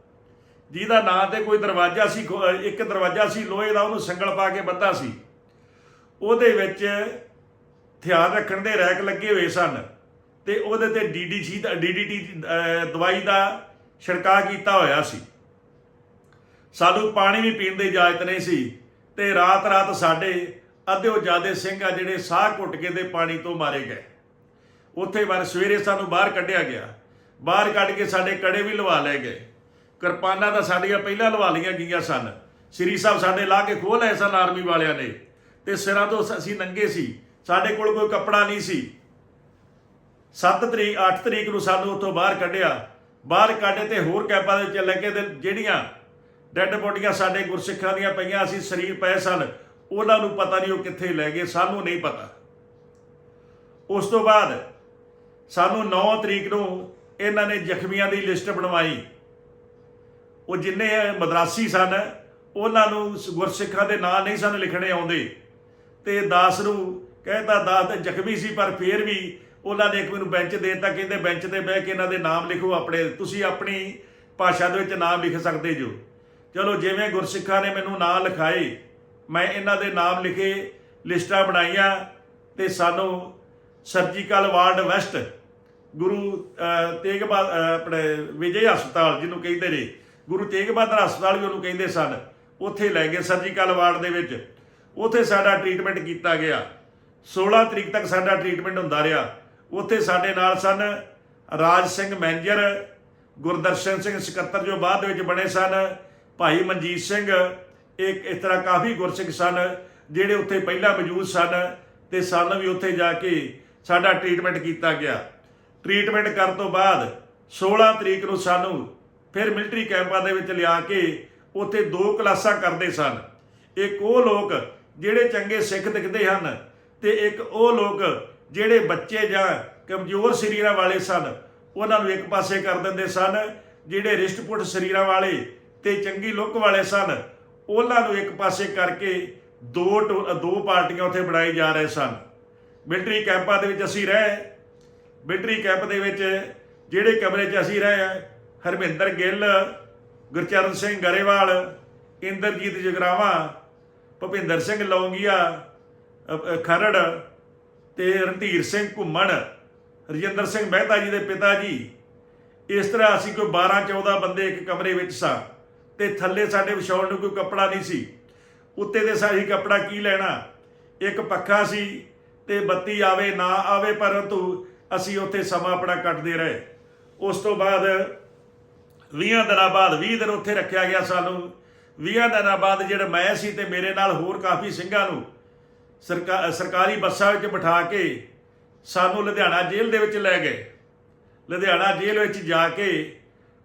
ਜਿਹਦਾ ਨਾਂ ਤੇ ਕੋਈ ਦਰਵਾਜ਼ਾ ਸੀ, ਖੋ- ਇੱਕ ਦਰਵਾਜ਼ਾ ਸੀ, ਲੋਹੇ ਦਾ, ਉਹਨੂੰ ਸੰਗਲ ਪਾ ਕੇ ਬੰਦਾ ਸੀ। ਉਹਦੇ ਵਿੱਚ ਹਥਿਆਰ ਰੱਖਣ ਦੇ ਰੈਕ ਲੱਗੇ ਹੋਏ ਸਨ। ਤੇ ਉਹਦੇ ਤੇ ਡੀਡੀਸੀ ਦਾ ਡੀਡੀਟੀ ਦਵਾਈ ਦਾ ਛਿੜਕਾਅ ਕੀਤਾ ਹੋਇਆ ਸੀ। ਸਾਨੂੰ ਪਾਣੀ ਵੀ ਪੀਣ ਦੀ ਇਜਾਜ਼ਤ ਨਹੀਂ ਸੀ ਤੇ ਰਾਤ ਰਾਤ ਸਾਡੇ ਅੱਧਿਓ ਜਾਦੇ ਸਿੰਘ ਆ ਜਿਹੜੇ ਸਾਹ ਘੁੱਟ ਕੇ ਦੇ ਪਾਣੀ ਤੋਂ ਮਾਰੇ ਗਏ। ਉੱਥੇ ਵਾਰ ਸਵੇਰੇ ਸਾਨੂੰ ਬਾਹਰ ਕੱਢਿਆ ਗਿਆ। ਬਾਹਰ ਕੱਢ ਕੇ ਸਾਡੇ ਕੜੇ ਵੀ ਲਵਾ ਲਏ ਗਏ। ਕਿਰਪਾਨਾਂ ਤਾਂ ਸਾਡੀਆਂ ਪਹਿਲਾਂ ਲਵਾ ਲਈਆਂ ਗਈਆਂ ਸਨ। ਸ੍ਰੀ ਸਾਹਿਬ ਸਾਡੇ ਲਾ ਕੇ ਖੋਹ ਲਏ ਸਨ ਆਰਮੀ ਵਾਲਿਆਂ ਨੇ। ਤੇ ਸਿਰਾਂ ਤੋਂ ਅਸੀਂ ਨੰਗੇ ਸੀ। ਸਾਡੇ ਕੋਲ ਕੋਈ ਕੱਪੜਾ ਨਹੀਂ ਸੀ। 7 ਤਰੀਕ 8 ਤਰੀਕ ਨੂੰ ਸਾਨੂੰ ਉੱਥੋਂ ਬਾਹਰ ਕੱਢਿਆ। ਬਾਹਰ ਕੱਢੇ ਤੇ ਹੋਰ ਕੈਂਪਾਂ ਦੇ ਵਿੱਚ ਲੱਗੇ ਤੇ ਜਿਹੜੀਆਂ ਡੈੱਡ ਬੋਡੀਆਂ ਸਾਡੇ ਗੁਰਸਿੱਖਾਂ ਦੀਆਂ ਪਈਆਂ, ਅਸੀਂ ਸਰੀਰ ਪਏ ਸਨ, ਉਹਨਾਂ ਨੂੰ ਪਤਾ ਨਹੀਂ ਉਹ ਕਿੱਥੇ ਲੈ ਗਏ, ਸਾਨੂੰ ਨਹੀਂ ਪਤਾ। ਉਸ ਤੋਂ ਬਾਅਦ ਸਾਨੂੰ 9 ਤਰੀਕ ਨੂੰ ਇਹਨਾਂ ਨੇ ਜ਼ਖਮੀਆਂ ਦੀ ਲਿਸਟ ਬਣਵਾਈ। ਉਹ ਜਿੰਨੇ ਮਦਰਾਸੀ ਸਨ, ਉਹਨਾਂ ਨੂੰ ਗੁਰਸਿੱਖਾਂ ਦੇ ਨਾਂ ਨਹੀਂ ਸਨ ਲਿਖਣੇ ਆਉਂਦੇ। ਤੇ ਦਾਸ ਨੂੰ ਕਹਿੰਦਾ ਦਾਸ ਤੇ ਜ਼ਖਮੀ ਸੀ, ਪਰ ਫੇਰ ਵੀ ਉਹਨਾਂ ਨੇ ਇੱਕ ਮੈਨੂੰ ਬੈਂਚ ਦੇ ਦਿੱਤਾ, ਕਹਿੰਦੇ ਬੈਂਚ ਤੇ ਬਹਿ ਕੇ ਇਹਨਾਂ ਦੇ ਨਾਮ ਲਿਖੋ ਆਪਣੇ, ਤੁਸੀਂ ਆਪਣੀ ਭਾਸ਼ਾ ਦੇ ਵਿੱਚ ਨਾਮ ਲਿਖ ਸਕਦੇ ਜੋ। ਚਲੋ ਜਿਵੇਂ ਗੁਰਸਿੱਖਾਂ ਨੇ ਮੈਨੂੰ ਨਾਂ ਲਿਖਾਏ, ਮੈਂ ਇਹਨਾਂ ਦੇ ਨਾਮ ਲਿਖੇ, ਲਿਸਟਾਂ ਬਣਾਈਆਂ ਤੇ ਸਾਨੂੰ surgical ward west Guru Tegh ਬਹਾ- ਆਪਣੇ ਵਿਜੇ ਹਸਪਤਾਲ ਜਿਹਨੂੰ ਕਹਿੰਦੇ ਨੇ, ਗੁਰੂ ਤੇਗ ਬਹਾਦਰ ਹਸਪਤਾਲ ਵੀ ਉਹਨੂੰ ਕਹਿੰਦੇ ਸਨ, ਉੱਥੇ ਲੈ ਗਏ ਸਰਜੀਕਲ ਵਾਰਡ ਦੇ ਵਿੱਚ। ਉੱਥੇ ਸਾਡਾ ਟ੍ਰੀਟਮੈਂਟ ਕੀਤਾ ਗਿਆ। 16 ਤਰੀਕ ਤੱਕ ਸਾਡਾ ਟ੍ਰੀਟਮੈਂਟ ਹੁੰਦਾ ਰਿਹਾ। ਉੱਥੇ ਸਾਡੇ ਨਾਲ ਸਨ ਰਾਜ ਸਿੰਘ ਮੈਨੇਜਰ, ਗੁਰਦਰਸ਼ਨ ਸਿੰਘ ਸਕੱਤਰ ਜੋ ਬਾਅਦ ਵਿੱਚ ਬਣੇ ਸਨ, ਭਾਈ ਮਨਜੀਤ ਸਿੰਘ, ਇੱਕ ਇਸ ਤਰ੍ਹਾਂ ਕਾਫੀ ਗੁਰਸਿੱਖ ਸਨ, ਜਿਹੜੇ ਉੱਥੇ ਪਹਿਲਾਂ ਮੌਜੂਦ ਸਨ ਤੇ ਸਾਨੂੰ ਵੀ ਉੱਥੇ ਜਾ ਕੇ ਸਾਡਾ ਟ੍ਰੀਟਮੈਂਟ ਕੀਤਾ ਗਿਆ। ਟ੍ਰੀਟਮੈਂਟ ਕਰਨ ਤੋਂ ਬਾਅਦ 16 ਤਰੀਕ ਨੂੰ ਸਾਨੂੰ ਫਿਰ ਮਿਲਟਰੀ ਕੈਂਪਾਂ ਦੇ ਵਿੱਚ ਲਿਆ ਕੇ ਉੱਥੇ ਦੋ ਕਲਾਸਾਂ ਕਰਦੇ ਸਨ। ਇੱਕ ਉਹ ਲੋਕ ਜਿਹੜੇ ਚੰਗੇ ਸਿੱਖ ਦਿਖਦੇ ਹਨ ਤੇ ਇੱਕ ਉਹ ਲੋਕ ਜਿਹੜੇ ਬੱਚੇ ਜਾਂ ਕਮਜ਼ੋਰ ਸਰੀਰਾਂ ਵਾਲੇ ਸਨ, ਉਹਨਾਂ ਨੂੰ ਇੱਕ ਪਾਸੇ ਕਰ ਦਿੰਦੇ ਸਨ। ਜਿਹੜੇ ਰਿਸ਼ਟਪੁੱਟ ਸਰੀਰਾਂ ਵਾਲੇ ਤੇ ਚੰਗੀ ਲੁੱਕ ਵਾਲੇ ਸਨ, ਉਹਨਾਂ ਨੂੰ ਇੱਕ ਪਾਸੇ ਕਰਕੇ ਦੋ ਟੋ- ਦੋ ਪਾਰਟੀਆਂ ਉੱਥੇ ਬਣਾਈ ਜਾ ਰਹੇ ਸਨ। ਮਿਲਟਰੀ ਕੈਂਪਾਂ ਦੇ ਵਿੱਚ ਅਸੀਂ ਰਹੇ। ਮਿਲਟਰੀ ਕੈਂਪ ਦੇ ਵਿੱਚ ਜਿਹੜੇ ਕਮਰੇ 'ਚ ਅਸੀਂ ਰਹੇ ਹਾਂ ਹਰਮਿੰਦਰ ਗਿੱਲ, ਗੁਰਚਰਨ ਸਿੰਘ ਗਰੇਵਾਲ, ਇੰਦਰਜੀਤ ਜਗਰਾਵਾ, ਭੁਪਿੰਦਰ ਸਿੰਘ ਲੌਂਗੀਆ ਖਰੜ ਤੇ ਰਣਧੀਰ ਸਿੰਘ ਘੁੰਮਣ। ਰਜਿੰਦਰ ਸਿੰਘ ਮਹਿਤਾ ਜੀ ਦੇ ਪਿਤਾ ਜੀ। ਇਸ ਤਰ੍ਹਾਂ ਅਸੀਂ ਕੋਈ 12 14 ਬੰਦੇ ਇੱਕ ਕਮਰੇ ਵਿੱਚ ਸਾਂ ਤੇ ਥੱਲੇ ਸਾਡੇ ਵਿਛਾਉਣ ਨੂੰ ਕੋਈ ਕੱਪੜਾ ਨਹੀਂ ਸੀ। ਉੱਤੇ ਦੇ ਸਾਹੀ ਕੱਪੜਾ ਕੀ ਲੈਣਾ? ਇੱਕ ਪੱਖਾ ਸੀ ਤੇ ਬੱਤੀ ਆਵੇ, ਨਾ ਆਵੇ, ਪਰੰਤੂ ਅਸੀਂ ਉੱਥੇ ਸਮਾਂ ਆਪਣਾ ਕੱਟਦੇ ਰਹੇ। ਉਸ ਤੋਂ ਬਾਅਦ 20 ਦਿਨਾਂ ਬਾਅਦ 20 ਦਿਨ ਉੱਥੇ ਰੱਖਿਆ ਗਿਆ ਸਾਨੂੰ। 20 ਦਿਨਾਂ ਬਾਅਦ ਜਿਹੜਾ ਮੈਂ ਸੀ ਤੇ ਮੇਰੇ ਨਾਲ ਹੋਰ ਕਾਫੀ ਸਿੰਘਾਂ ਨੂੰ ਸਰਕਾਰੀ ਬੱਸਾਂ ਵਿੱਚ ਬਿਠਾ ਕੇ ਸਾਨੂੰ ਲੁਧਿਆਣਾ ਜੇਲ੍ਹ ਦੇ ਵਿੱਚ ਲੈ ਗਏ। ਲੁਧਿਆਣਾ ਜੇਲ੍ਹ ਵਿੱਚ ਜਾ ਕੇ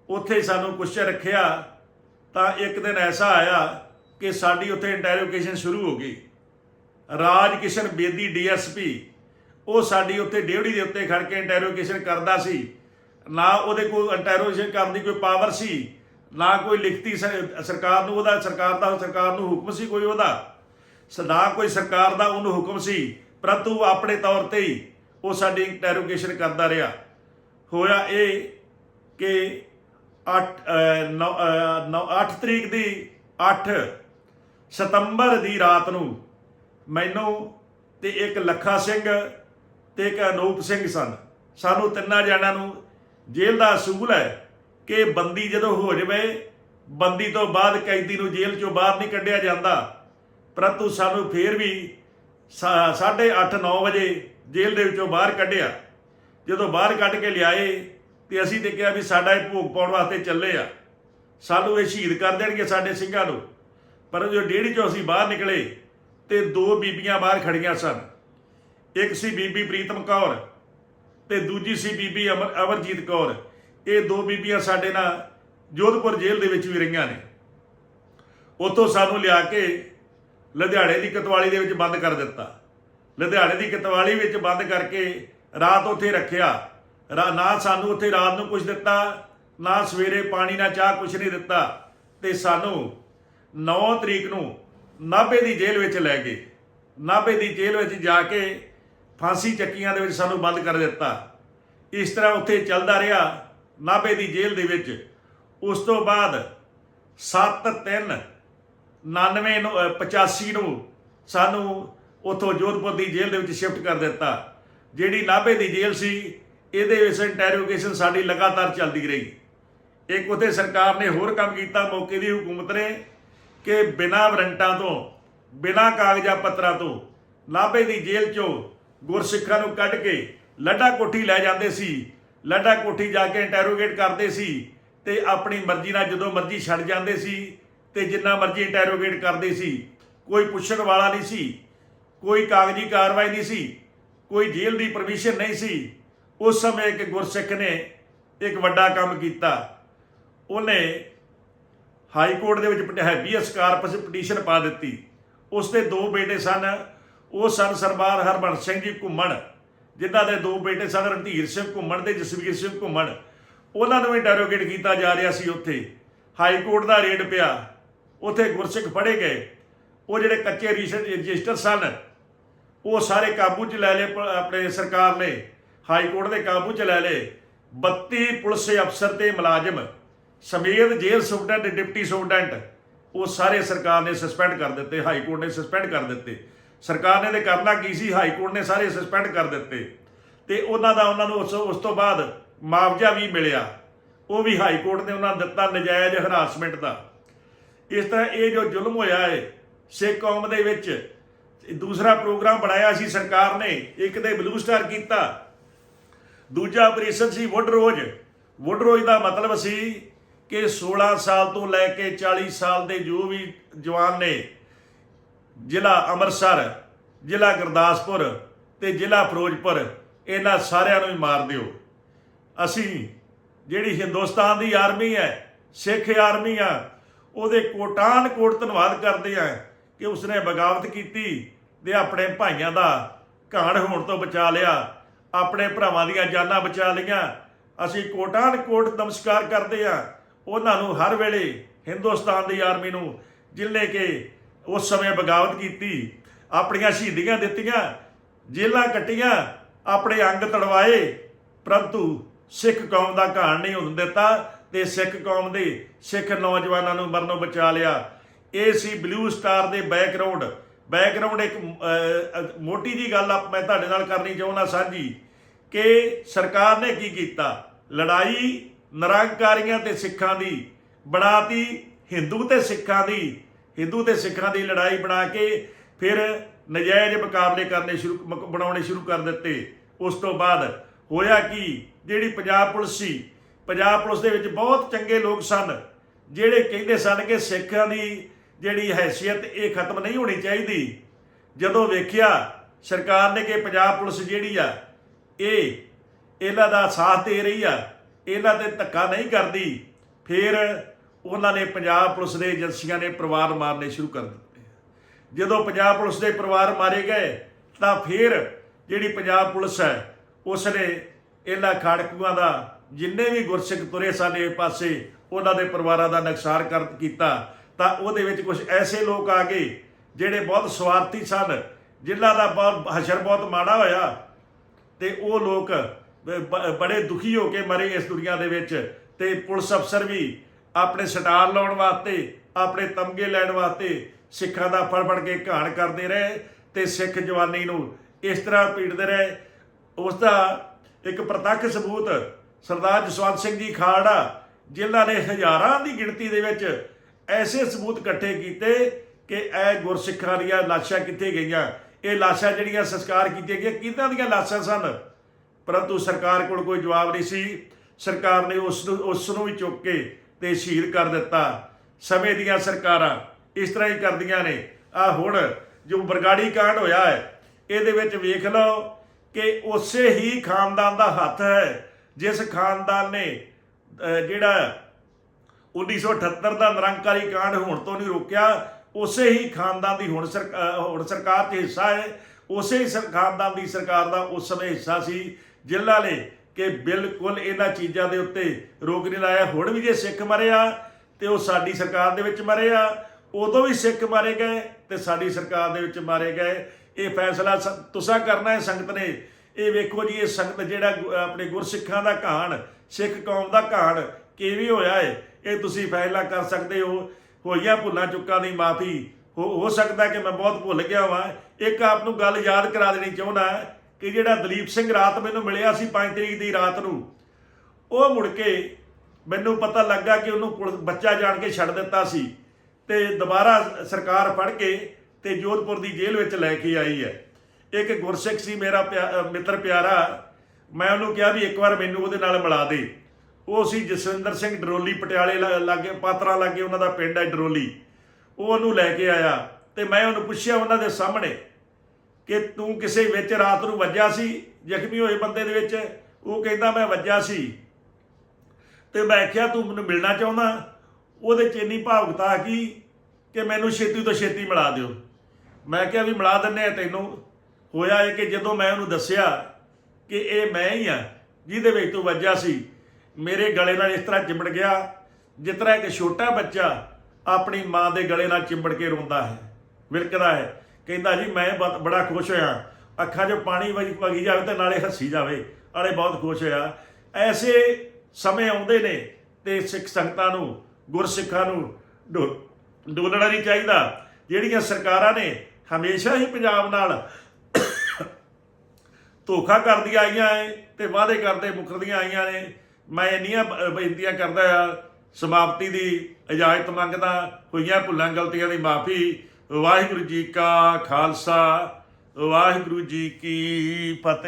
ਉੱਥੇ ਸਾਨੂੰ ਕੁਛ ਰੱਖਿਆ, ਤਾਂ ਇੱਕ ਦਿਨ ਐਸਾ ਆਇਆ ਕਿ ਸਾਡੀ ਉੱਥੇ ਇੰਟਰੋਗੇਸ਼ਨ ਸ਼ੁਰੂ ਹੋ ਗਈ। ਰਾਜ ਕਿਸ਼ਨ ਬੇਦੀ ਡੀਐਸਪੀ, ਉਹ ਸਾਡੀ ਉੱਥੇ ਡਿਊਟੀ ਦੇ ਉੱਤੇ ਖੜ ਕੇ ਇੰਟਰੋਗੇਸ਼ਨ ਕਰਦਾ ਸੀ। ਨਾ ਉਹਦੇ ਕੋਲ ਇੰਟਰੋਗੇਸ਼ਨ ਕਰਨ ਦੀ ਕੋਈ ਪਾਵਰ ਸੀ, ਨਾ ਕੋਈ ਲਿਖਤੀ ਸ- ਸਰਕਾਰ ਨੂੰ ਉਹਦਾ, ਸਰਕਾਰ ਦਾ, ਸਰਕਾਰ ਨੂੰ ਹੁਕਮ ਸੀ ਕੋਈ ਉਹਦਾ। ਸ- ਨਾ ਕੋਈ ਸਰਕਾਰ ਦਾ ਉਹਨੂੰ ਹੁਕਮ ਸੀ ਪਰੰਤੂ ਆਪਣੇ ਤੌਰ ਤੇ ਹੀ ਉਹ ਸਾਡੀ ਇੰਟਰੋਗੇਸ਼ਨ ਕਰਦਾ ਰਿਹਾ। ਹੋਇਆ ਇਹ ਕਿ 8 9 8 ਤਰੀਕ ਦੀ 8 ਸਤੰਬਰ ਦੀ ਰਾਤ ਨੂੰ ਮੈਨੂੰ ਤੇ ਇੱਕ ਲੱਖਾ ਸਿੰਘ ਤੇ ਇੱਕ ਅਨੂਪ ਸਿੰਘ ਸਨ। ਸਾਨੂੰ ਤਿੰਨਾਂ ਜਣਿਆਂ ਨੂੰ ਜੇਲ੍ਹ ਦਾ ਅਸੂਲ ਹੈ ਕਿ ਬੰਦੀ ਜਦੋਂ ਹੋ ਜਾਵੇ, ਬੰਦੀ ਤੋਂ ਬਾਅਦ ਕੈਦੀ ਨੂੰ ਜੇਲ੍ਹ ਚੋਂ ਬਾਹਰ ਨਹੀਂ ਕੱਢਿਆ ਜਾਂਦਾ। ਪਰੰਤੂ ਸਾਨੂੰ ਫੇਰ ਵੀ 8:30 9 ਵਜੇ ਜੇਲ੍ਹ ਦੇ ਵਿੱਚੋਂ ਬਾਹਰ ਕੱਢਿਆ। ਜਦੋਂ ਬਾਹਰ ਕੱਢ ਕੇ ਲਿਆਏ ਤੇ ਅਸੀਂ ਤੇ ਕਿਹਾ ਵੀ ਸਾਡਾ ਇਹ ਭੋਗ ਪਾਉਣ ਵਾਸਤੇ ਚੱਲੇ ਆ। ਸਾਨੂੰ ਇਹ ਸ਼ਹੀਦ ਕਰ ਦੇਣਗੇ ਸਾਡੇ ਸਿੰਘਾਂ ਨੂੰ। ਪਰ ਜੋ ਡੇਢੀ ਚੋਂ ਅਸੀਂ ਬਾਹਰ ਨਿਕਲੇ ਤੇ ਦੋ ਬੀਬੀਆਂ ਬਾਹਰ ਖੜੀਆਂ ਸਨ। ਇੱਕ ਸੀ ਬੀਬੀ ਪ੍ਰੀਤਮ ਕੌਰ ਤੇ ਦੂਜੀ ਸੀ ਬੀਬੀ ਅਮਰ, ਅਮਰਜੀਤ ਕੌਰ। ਇਹ ਦੋ ਬੀਬੀਆਂ ਸਾਡੇ ਨਾਲ ਜੋਧਪੁਰ ਜੇਲ੍ਹ ਦੇ ਵਿੱਚ ਵੀ ਰਹੀਆਂ ਨੇ। ਉੱਥੋਂ ਸਾਨੂੰ ਲਿਆ ਕੇ ਲੁਧਿਆਣੇ ਦੀ ਕਤਵਾਲੀ ਦੇ ਵਿੱਚ ਬੰਦ ਕਰ ਦਿੱਤਾ। ਲੁਧਿਆਣੇ ਦੀ ਕਤਵਾਲੀ ਵਿੱਚ ਬੰਦ ਕਰਕੇ ਰਾਤ ਉੱਥੇ ਰੱਖਿਆ। ਰਾ- ਨਾ ਸਾਨੂੰ ਉੱਥੇ ਰਾਤ ਨੂੰ ਕੁਝ ਦਿੱਤਾ, ਨਾ ਸਵੇਰੇ ਪਾਣੀ, ਨਾ ਚਾਹ ਕੁਝ ਨਹੀਂ ਦਿੱਤਾ ਤੇ ਸਾਨੂੰ 9 ਤਰੀਕ ਨੂੰ ਨਾਭੇ ਦੀ ਜੇਲ੍ਹ ਵਿੱਚ ਲੈ ਗਏ। ਨਾਭੇ ਦੀ ਜੇਲ੍ਹ ਵਿੱਚ ਜਾ ਕੇ ਫਾਂਸੀ ਚੱਕੀਆਂ ਦੇ ਵਿੱਚ ਸਾਨੂੰ ਬੰਦ ਕਰ ਦਿੱਤਾ। ਇਸ ਤਰ੍ਹਾਂ ਉੱਥੇ ਚੱਲਦਾ ਰਿਹਾ ਨਾਭੇ ਦੀ ਜੇਲ੍ਹ ਦੇ ਵਿੱਚ। ਉਸ ਤੋਂ ਬਾਅਦ 7 3 99 ਨੂੰ ਅ, 85 ਨੂੰ ਸਾਨੂੰ ਉੱਥੋਂ ਜੋਧਪੁਰ ਦੀ ਜੇਲ੍ਹ ਦੇ ਵਿੱਚ ਸ਼ਿਫਟ ਕਰ ਦਿੱਤਾ। ਜਿਹੜੀ ਨਾਭੇ ਦੀ ਜੇਲ੍ਹ ਸੀ ਇਹਦੇ ਵਿੱਚ ਇੰਟਰੋਗੇਸ਼ਨ ਸਾਡੀ ਲਗਾਤਾਰ ਚੱਲਦੀ ਰਹੀ। ਇੱਕ ਉੱਥੇ ਸਰਕਾਰ ਨੇ ਹੋਰ ਕੰਮ ਕੀਤਾ ਮੌਕੇ ਦੀ ਹਕੂਮਤ ਨੇ ਕਿ ਬਿਨਾਂ ਵਰੰਟਾਂ ਤੋਂ ਬਿਨਾਂ ਕਾਗਜ਼ਾ ਪੱਤਰਾਂ ਤੋਂ ਨਾਭੇ ਦੀ ਜੇਲ੍ਹ ਚੋਂ ਗੁਰਸਿੱਖਾਂ ਨੂੰ ਕੱਢ ਕੇ ਲੱਡਾ ਕੋਠੀ ਲੈ ਜਾਂਦੇ ਸੀ। ਲੱਡਾ ਕੋਠੀ ਜਾ ਕੇ ਇੰਟਰੋਗੇਟ ਕਰਦੇ ਸੀ ਤੇ ਆਪਣੀ ਮਰਜ਼ੀ ਨਾਲ ਜਦੋਂ ਮਰਜ਼ੀ ਛੱਡ ਜਾਂਦੇ ਸੀ। ਤੇ ਜਿੰਨਾ ਮਰਜ਼ੀ ਇੰਟਰੋਗੇਟ ਕਰਦੇ ਸੀ, ਕੋਈ ਪੁੱਛਣ ਵਾਲਾ ਨਹੀਂ ਸੀ, ਕੋਈ ਕਾਗਜ਼ੀ ਕਾਰਵਾਈ ਨਹੀਂ ਸੀ, ਕੋਈ ਜੇਲ੍ਹ ਦੀ ਪਰਮਿਸ਼ਨ ਨਹੀਂ ਸੀ, ਉਸ ਸਮੇਂ ਇੱਕ ਗੁਰਸਿੱਖ ਨੇ ਇੱਕ ਵੱਡਾ ਕੰਮ ਕੀਤਾ। ਉਹਨੇ ਹਾਈ ਕੋਰਟ ਦੇ ਵਿੱਚ ਹੈਬੀਅਸ ਕਾਰਪਸ ਪਟੀਸ਼ਨ ਪਾ ਦਿੱਤੀ। ਉਸ ਦੇ ਦੋ ਬੇਟੇ ਸਨ, ਉਹ ਸਨ ਸਰਦਾਰ ਹਰਬੰਸ ਸਿੰਘ ਜੀ ਘੁੰਮਣ, ਜਿਨ੍ਹਾਂ ਦੇ ਦੋ ਬੇਟੇ ਸਨ ਰਣਧੀਰ ਸਿੰਘ ਘੁੰਮਣ ਤੇ ਜਸਵੀਰ ਸਿੰਘ ਘੁੰਮਣ। ਉਹਨਾਂ ਨੂੰ ਇੰਟਰੋਗੇਟ ਕੀਤਾ ਜਾ ਰਿਹਾ ਸੀ ਉੱਥੇ। ਹਾਈ ਕੋਰਟ ਦਾ ਰੇਡ ਪਿਆ। ਉੱਥੇ ਗੁਰਸਿੱਖ ਫੜੇ ਗਏ। ਉਹ ਜਿਹੜੇ ਕੱਚੇ ਰਜਿਸਟਰ ਰਜਿਸਟਰ ਸਨ, ਉਹ ਸਾਰੇ ਕਾਬੂ ਚ ਲੈ ਲਏ ਆਪਣੇ ਸਰਕਾਰ ਨੇ। ਹਾਈ ਕੋਰਟ ਦੇ ਕਾਬੂ ਚ ਲੈ ਲਏ। 32 ਪੁਲਿਸ ਅਫਸਰ ਤੇ ਮੁਲਾਜ਼ਮ, ਸਮੇਤ ਜੇਲ੍ਹ ਸੁਪਰਡੈਂਟ, ਡਿਪਟੀ ਸੁਪਰਡੈਂਟ, ਉਹ ਸਾਰੇ ਸਰਕਾਰ ਨੇ ਸਸਪੈਂਡ ਕਰ ਦਿੱਤੇ। ਹਾਈ ਕੋਰਟ ਨੇ ਸਸਪੈਂਡ ਕਰ ਦਿੱਤੇ। ਸਰਕਾਰ ਨੇ ਤੇ ਕਰਨਾ ਕੀ ਸੀ? ਹਾਈ ਕੋਰਟ ਨੇ ਸਾਰੇ ਸਸਪੈਂਡ ਕਰ ਦਿੱਤੇ। ਤੇ ਉਹਨਾਂ ਦਾ ਉਹਨਾਂ ਨੂੰ ਉਸ ਤੋਂ ਬਾਅਦ ਮੁਆਵਜ਼ਾ ਵੀ ਮਿਲਿਆ। ਉਹ ਵੀ ਹਾਈ ਕੋਰਟ ਨੇ ਉਹਨਾਂ ਦਿੱਤਾ ਨਜਾਇਜ਼ ਹਰਾਸਮੈਂਟ ਦਾ। ਇਸ ਤਰ੍ਹਾਂ ਇਹ ਜੋ ਜ਼ੁਲਮ ਹੋਇਆ ਹੈ, ਸਿੱਖ ਕੌਮ ਦੇ ਵਿੱਚ, ਦੂਸਰਾ ਪ੍ਰੋਗਰਾਮ ਬਣਾਇਆ ਸੀ ਸਰਕਾਰ ਨੇ, ਇੱਕ ਤੇ ਬਲੂ ਸਟਾਰ ਕੀਤਾ, ਦੂਜਾ ਆਪਰੇਸ਼ਨ ਸੀ ਵੁੱਡਰੋਜ਼ ਵੁੱਡਰੋਜ਼ ਦਾ ਮਤਲਬ ਸੀ ਕਿ 16 ਸਾਲ ਤੋਂ ਲੈ ਕੇ 40 ਸਾਲ ਦੇ ਜੋ ਵੀ ਜਵਾਨ ਨੇ, ਜ਼ਿਲ੍ਹਾ ਅੰਮ੍ਰਿਤਸਰ, ਜ਼ਿਲ੍ਹਾ ਗੁਰਦਾਸਪੁਰ ਤੇ ਜ਼ਿਲ੍ਹਾ ਫਿਰੋਜ਼ਪੁਰ, ਇਹਨਾਂ ਸਾਰਿਆਂ ਨੂੰ ਹੀ ਮਾਰ ਦਿਓ। ਅਸੀਂ ਜਿਹੜੀ ਹਿੰਦੁਸਤਾਨ ਦੀ ਆਰਮੀ ਹੈ, ਸਿੱਖ ਆਰਮੀ ਆ ਉਹਦੇ ਕੋਟਾਨ ਕੋਟ ਧੰਨਵਾਦ ਕਰਦੇ ਆ ਕਿ ਉਸਨੇ ਬਗਾਵਤ ਕੀਤੀ ਤੇ ਆਪਣੇ ਭਾਈਆਂ ਦਾ ਘਾਣ ਹੋਣ ਤੋਂ ਬਚਾ ਲਿਆ। ਆਪਣੇ ਭਰਾਵਾਂ ਦੀਆਂ ਜਾਨਾਂ ਬਚਾ ਲਈਆਂ। ਅਸੀਂ ਕੋਟਾਨ ਕੋਟ ਨਮਸਕਾਰ ਕਰਦੇ ਆ। ਉਹਨਾਂ ਨੂੰ ਹਰ ਵੇਲੇ ਹਿੰਦੁਸਤਾਨ ਦੀ ਆਰਮੀ ਨੂੰ ਜਿਲ੍ਹੇ ਕਿ ਉਸ ਸਮੇਂ ਬਗਾਵਤ ਕੀਤੀ, ਆਪਣੀਆਂ ਸ਼ਹੀਦੀਆਂ ਦਿੱਤੀਆਂ ਜੇਲਾਂ ਕੱਟੀਆਂ, ਆਪਣੇ ਅੰਗ ਤੜਵਾਏ, ਪਰੰਤੂ ਸਿੱਖ ਕੌਮ ਦਾ ਘਾਣ ਨਹੀਂ ਹੋਣ ਦਿੱਤਾ। ਤੇ ਸਿੱਖ ਕੌਮ ਦੇ ਸਿੱਖ ਨੌਜਵਾਨਾਂ ਨੂੰ ਮਰਨੋਂ ਬਚਾ ਲਿਆ। ਇਹ ਸੀ ਬਲੂ ਸਟਾਰ ਦੇ ਬੈਕਗ੍ਰਾਉਂਡ ਬੈਕਗ੍ਰਾਉਂਡ ਇੱਕ ਮੋਟੀ ਜੀ ਗੱਲ ਆ ਮੈਂ ਤੁਹਾਡੇ ਨਾਲ ਕਰਨੀ ਚਾਹੁੰਦਾ ਸਾਂਝੀ ਕਿ ਸਰਕਾਰ ਨੇ ਕੀ ਕੀਤਾ? ਲੜਾਈ ਨਿਰੰਕਾਰੀਆਂ ਤੇ ਸਿੱਖਾਂ ਦੀ, ਬਣਾਤੀ ਹਿੰਦੂ ਤੇ ਸਿੱਖਾਂ ਦੀ ਹਿੰਦੂ ਤੇ ਸਿੱਖਾਂ ਦੀ ਲੜਾਈ ਬਣਾ ਕੇ ਫਿਰ ਨਜਾਇਜ਼ ਮੁਕਾਬਲੇ ਕਰਨੇ ਸ਼ੁਰੂ, ਮੁਕ- ਬਣਾਉਣੇ ਸ਼ੁਰੂ ਕਰ ਦਿੱਤੇ। ਉਸ ਤੋਂ ਬਾਅਦ ਹੋਇਆ ਕਿ? ਜਿਹੜੀ ਪੰਜਾਬ ਪੁਲਿਸ ਸੀ ਪੰਜਾਬ ਪੁਲਿਸ ਦੇ ਵਿੱਚ ਬਹੁਤ ਚੰਗੇ ਲੋਕ ਸਨ, ਜਿਹੜੇ ਕਹਿੰਦੇ ਸਨ ਕਿ ਸਿੱਖਾਂ ਦੀ ਜਿਹੜੀ ਹੈਸੀਅਤ, ਇਹ ਖਤਮ ਨਹੀਂ ਹੋਣੀ ਚਾਹੀਦੀ। ਜਦੋਂ ਵੇਖਿਆ ਸਰਕਾਰ ਨੇ ਕਿ ਪੰਜਾਬ ਪੁਲਿਸ ਜਿਹੜੀ ਆ, ਇਹ ਇਹਨਾਂ ਦਾ ਸਾਥ ਦੇ ਰਹੀ ਆ, ਇਹਨਾਂ ਤੇ ਧੱਕਾ ਨਹੀਂ ਕਰਦੀ, ਫਿਰ ਉਹਨਾਂ ਨੇ ਪੰਜਾਬ ਪੁਲਿਸ ਦੇ ਏਜੰਸੀਆਂ ਨੇ ਪਰਿਵਾਰ ਮਾਰਨੇ ਸ਼ੁਰੂ ਕਰ ਦਿੱਤੇ। ਜਦੋਂ ਪੰਜਾਬ ਪੁਲਿਸ ਦੇ ਪਰਿਵਾਰ ਮਾਰੇ ਗਏ, ਤਾਂ ਫਿਰ ਜਿਹੜੀ ਪੰਜਾਬ ਪੁਲਿਸ ਹੈ ਉਸ ਨੇ ਇਹਨਾਂ ਖਾੜਕੂਆਂ ਦਾ ਜਿੰਨੇ ਵੀ ਗੁਰਸਿੱਖ ਤੁਰੇ ਸਨ ਇਹ ਪਾਸੇ, ਉਹਨਾਂ ਦੇ ਪਰਿਵਾਰਾਂ ਦਾ ਨੁਕਸਾਨ ਕਰ ਕੀਤਾ, ਤਾਂ ਉਹਦੇ ਵਿੱਚ ਕੁਝ ਐਸੇ ਲੋਕ ਆ ਗਏ, ਜਿਹੜੇ ਬਹੁਤ ਸਵਾਰਥੀ ਸਨ, ਜਿਨ੍ਹਾਂ ਦਾ ਬਹੁਤ ਹਸ਼ਰ ਬਹੁਤ ਮਾੜਾ ਹੋਇਆ, ਤੇ ਉਹ ਲੋਕ ਬ- ਬੜੇ ਦੁਖੀ ਹੋ ਕੇ ਮਰੇ ਇਸ ਦੁਨੀਆ ਦੇ ਵਿੱਚ, ਤੇ ਪੁਲਿਸ ਅਫਸਰ ਵੀ ਆਪਣੇ ਸਟਾਰ ਲਾਉਣ ਵਾਸਤੇ, ਆਪਣੇ ਤਮਗੇ ਲੈਣ ਵਾਸਤੇ ਸਿੱਖਾਂ ਦਾ ਫੜ ਫੜ ਕੇ ਘਾਣ ਕਰਦੇ ਰਹੇ, ਤੇ ਸਿੱਖ ਜਵਾਨੀ ਨੂੰ ਇਸ ਤਰ੍ਹਾਂ ਪੀੜਦੇ ਰਹੇ। ਉਸ ਦਾ ਇੱਕ ਪ੍ਰਤੱਖ ਸਬੂਤ ਸਰਦਾਰ ਜਸਵੰਤ ਸਿੰਘ ਜੀ ਖਾਲੜਾ ਜਿਨ੍ਹਾਂ ਨੇ ਹਜ਼ਾਰਾਂ ਦੀ ਗਿਣਤੀ ਦੇ ਵਿੱਚ ਐਸੇ ਸਬੂਤ ਇਕੱਠੇ ਕੀਤੇ ਕਿ ਇਹ ਗੁਰਸਿੱਖਾਂ ਦੀਆਂ ਲਾਸ਼ਾਂ ਕਿੱਥੇ ਗਈਆਂ? ਇਹ ਲਾਸ਼ਾਂ ਜਿਹੜੀਆਂ ਸੰਸਕਾਰ ਕੀਤੀਆਂ ਗਈਆਂ, ਕਿਹਨਾਂ ਦੀਆਂ ਲਾਸ਼ਾਂ ਸਨ? ਪਰੰਤੂ ਸਰਕਾਰ ਕੋਲ ਕੋਈ ਜਵਾਬ ਨਹੀਂ ਸੀ। ਸਰਕਾਰ ਨੇ ਉਸ ਨੂੰ ਉਸ ਨੂੰ ਵੀ ਚੁੱਕ ਕੇ ਤੇ ਸ਼ਹੀਦ ਕਰ ਦਿੱਤਾ। ਸਮੇਂ ਦੀਆਂ ਸਰਕਾਰਾਂ ਇਸ ਤਰ੍ਹਾਂ ਹੀ ਕਰਦੀਆਂ ਨੇ। ਆ ਹੁਣ ਜੋ ਬਰਗਾੜੀ ਕਾਂਡ ਹੋਇਆ ਹੈ, ਇਹਦੇ ਵਿੱਚ ਵੇਖ ਲਓ ਕਿ ਉਸੇ ਹੀ ਖਾਨਦਾਨ ਦਾ ਹੱਥ ਹੈ। ਜਿਸ ਖਾਨਦਾਨ ਨੇ ਅਹ, ਜਿਹੜਾ 1978 ਦਾ ਨਿਰੰਕਾਰੀ ਕਾਂਡ ਹੋਣ ਤੋਂ ਨਹੀਂ ਰੋਕਿਆ ਉਸੇ ਹੀ ਖਾਨਦਾਨ ਦੀ ਹੁਣ ਸਰਕ- ਹੁਣ ਸਰਕਾਰ 'ਚ ਹਿੱਸਾ ਹੈ। ਉਸੇ ਹੀ ਸਰ- ਖਾਨਦਾਨ ਦੀ ਸਰਕਾਰ ਦਾ ਉਸ ਸਮੇਂ ਹਿੱਸਾ ਸੀ ਜਿਨ੍ਹਾਂ ਨੇ ਕਿ ਬਿਲਕੁਲ ਇਹਨਾਂ ਚੀਜ਼ਾਂ ਦੇ ਉੱਤੇ ਰੋਕ ਨਹੀਂ ਲਾਇਆ। ਹੁਣ ਵੀ ਜੇ ਸਿੱਖ ਮਰਿਆ ਤੇ ਉਹ ਸਾਡੀ ਸਰਕਾਰ ਦੇ ਵਿੱਚ ਮਰੇ ਆ ਉਦੋਂ ਵੀ ਸਿੱਖ ਮਾਰੇ ਗਏ ਤੇ ਸਾਡੀ ਸਰਕਾਰ ਦੇ ਵਿੱਚ ਮਾਰੇ ਗਏ। ਇਹ ਫੈਸਲਾ ਸ- ਤੁਸਾਂ ਕਰਨਾ ਹੈ ਸੰਗਤ ਨੇ ਇਹ ਵੇਖੋ ਜੀ, ਇਹ ਸੰਗਤ ਜਿਹੜਾ ਗੁ- ਆਪਣੇ ਗੁਰਸਿੱਖਾਂ ਦਾ ਕਹਾਣ ਸਿੱਖ ਕੌਮ ਦਾ ਕਹਾਣ ਕਿਵੇਂ ਹੋਇਆ ਹੈ ਇਹ ਤੁਸੀਂ ਫੈਸਲਾ ਕਰ ਸਕਦੇ ਹੋ। ਹੋਈਆਂ ਭੁੱਲਾਂ ਚੁੱਕਾਂ ਦੀ ਮਾਫੀ ਹੋ ਹੋ ਸਕਦਾ ਕਿ ਮੈਂ ਬਹੁਤ ਭੁੱਲ ਗਿਆ ਵਾਂ। ਇੱਕ ਆਪ ਨੂੰ ਗੱਲ ਯਾਦ ਕਰਾ ਦੇਣੀ ਚਾਹੁੰਦਾ ਕਿ ਜਿਹੜਾ ਦਲੀਪ ਸਿੰਘ ਰਾਤ ਮੈਨੂੰ ਮਿਲਿਆ ਸੀ 5 ਤਰੀਕ ਦੀ ਰਾਤ ਨੂੰ, ਉਹ ਮੁੜ ਕੇ ਮੈਨੂੰ ਪਤਾ ਲੱਗਾ ਕਿ ਉਹਨੂੰ ਪੁਲਿਸ ਬੱਚਾ ਜਾਣ ਕੇ ਛੱਡ ਦਿੱਤਾ ਸੀ ਤੇ ਦੁਬਾਰਾ ਸਰਕਾਰ ਫੜ ਕੇ ਤੇ ਜੋਧਪੁਰ ਦੀ ਜੇਲ੍ਹ ਵਿੱਚ ਲੈ ਕੇ ਆਈ ਹੈ। ਇੱਕ ਗੁਰਸਿੱਖ ਸੀ, ਮੇਰਾ ਪਿਆ- ਮਿੱਤਰ ਪਿਆਰਾ। ਮੈਂ ਉਹਨੂੰ ਕਿਹਾ ਵੀ ਇੱਕ ਵਾਰ ਮੈਨੂੰ ਉਹਦੇ ਨਾਲ ਮਿਲਾ ਦੇ। ਉਹ ਸੀ ਜਸਵਿੰਦਰ ਸਿੰਘ ਡਰੋਲੀ, ਪਟਿਆਲੇ ਲਾ- ਲਾਗੇ, ਪਾਤਰਾ ਲਾਗੇ ਉਹਨਾਂ ਦਾ ਪਿੰਡ ਹੈ ਡਰੋਲੀ। ਉਹ ਉਹਨੂੰ ਲੈ ਕੇ ਆਇਆ ਤੇ ਮੈਂ ਉਹਨੂੰ ਪੁੱਛਿਆ ਉਹਨਾਂ ਦੇ ਸਾਹਮਣੇ ਕਿ ਤੂੰ ਕਿਸੇ ਵਿੱਚ ਰਾਤ ਨੂੰ ਵੱਜਿਆ ਸੀ? ਜ਼ਖਮੀ ਹੋਏ ਬੰਦੇ ਦੇ ਵਿੱਚ? ਉਹ ਕਹਿੰਦਾ, ਮੈਂ ਵੱਜਿਆ ਸੀ। ਤੇ ਮੈਂ ਕਿਹਾ, ਤੂੰ ਮੈਨੂੰ ਮਿਲਣਾ ਚਾਹੁੰਦਾ? ਉਹਦੇ ਚ ਇੰਨੀ ਭਾਵੁਕਤਾ ਆ ਕਿ ਮੈਨੂੰ ਛੇਤੀ ਤੋਂ ਛੇਤੀ ਮਿਲਾ ਦਿਓ। ਮੈਂ ਕਿਹਾ ਵੀ ਮਿਲਾ ਦਿੰਨੇ ਆ ਤੈਨੂੰ। ਹੋਇਆ ਇਹ ਕਿ ਜਦੋਂ ਮੈਂ ਉਹਨੂੰ ਦੱਸਿਆ ਕਿ ਇਹ ਮੈਂ ਹੀ ਆ, ਜਿਹਦੇ ਵਿੱਚ ਤੂੰ ਵੱਜਿਆ ਸੀ, ਮੇਰੇ ਗਲੇ ਨਾਲ ਇਸ ਤਰ੍ਹਾਂ ਚਿੰਬੜ ਗਿਆ, ਜਿਸ ਤਰ੍ਹਾਂ ਇੱਕ ਛੋਟਾ ਬੱਚਾ ਆਪਣੀ ਮਾਂ ਦੇ ਗਲੇ ਨਾਲ ਚਿੰਬੜ ਕੇ ਰੋਂਦਾ ਹੈ, ਵਿਲਕਦਾ ਹੈ। ਕਹਿੰਦਾ ਜੀ, ਮੈਂ ਬਹੁਤ- ਬੜਾ ਖੁਸ਼ ਹੋਇਆ। ਅੱਖਾਂ 'ਚੋਂ ਪਾਣੀ ਵਗੀ ਜਾਵੇ ਤੇ ਨਾਲੇ ਹੱਸੀ ਜਾਵੇ। ਨਾਲੇ ਬਹੁਤ ਖੁਸ਼ ਹੋਇਆ। ਐਸੇ ਸਮੇਂ ਆਉਂਦੇ ਨੇ ਤੇ ਸਿੱਖ ਸੰਗਤਾਂ ਨੂੰ, ਗੁਰਸਿੱਖਾਂ ਨੂੰ ਡੋ- ਡੋਲਣਾ ਨਹੀਂ ਚਾਹੀਦਾ। ਜਿਹੜੀਆਂ ਸਰਕਾਰਾਂ ਨੇ ਹਮੇਸ਼ਾ ਹੀ ਪੰਜਾਬ ਨਾਲ ਧੋਖਾ ਕਰਦੀਆਂ ਆਈਆਂ ਏ ਤੇ ਵਾਅਦੇ ਕਰਦੇ ਮੁਕਰਦੀਆਂ ਆਈਆਂ ਨੇ। ਮੈਂ ਇੰਨੀਆਂ ਬ- ਬੇਨਤੀਆਂ ਕਰਦਾ ਆ, ਸਮਾਪਤੀ ਦੀ ਇਜਾਜ਼ਤ ਮੰਗਦਾ, ਹੋਈਆਂ ਭੁੱਲਾਂ ਗਲਤੀਆਂ ਦੀ ਮਾਫੀ। ਵਾਹਿਗੁਰੂ ਜੀ ਕਾ ਖਾਲਸਾ, ਵਾਹਿਗੁਰੂ ਜੀ ਕੀ ਫਤਿਹ।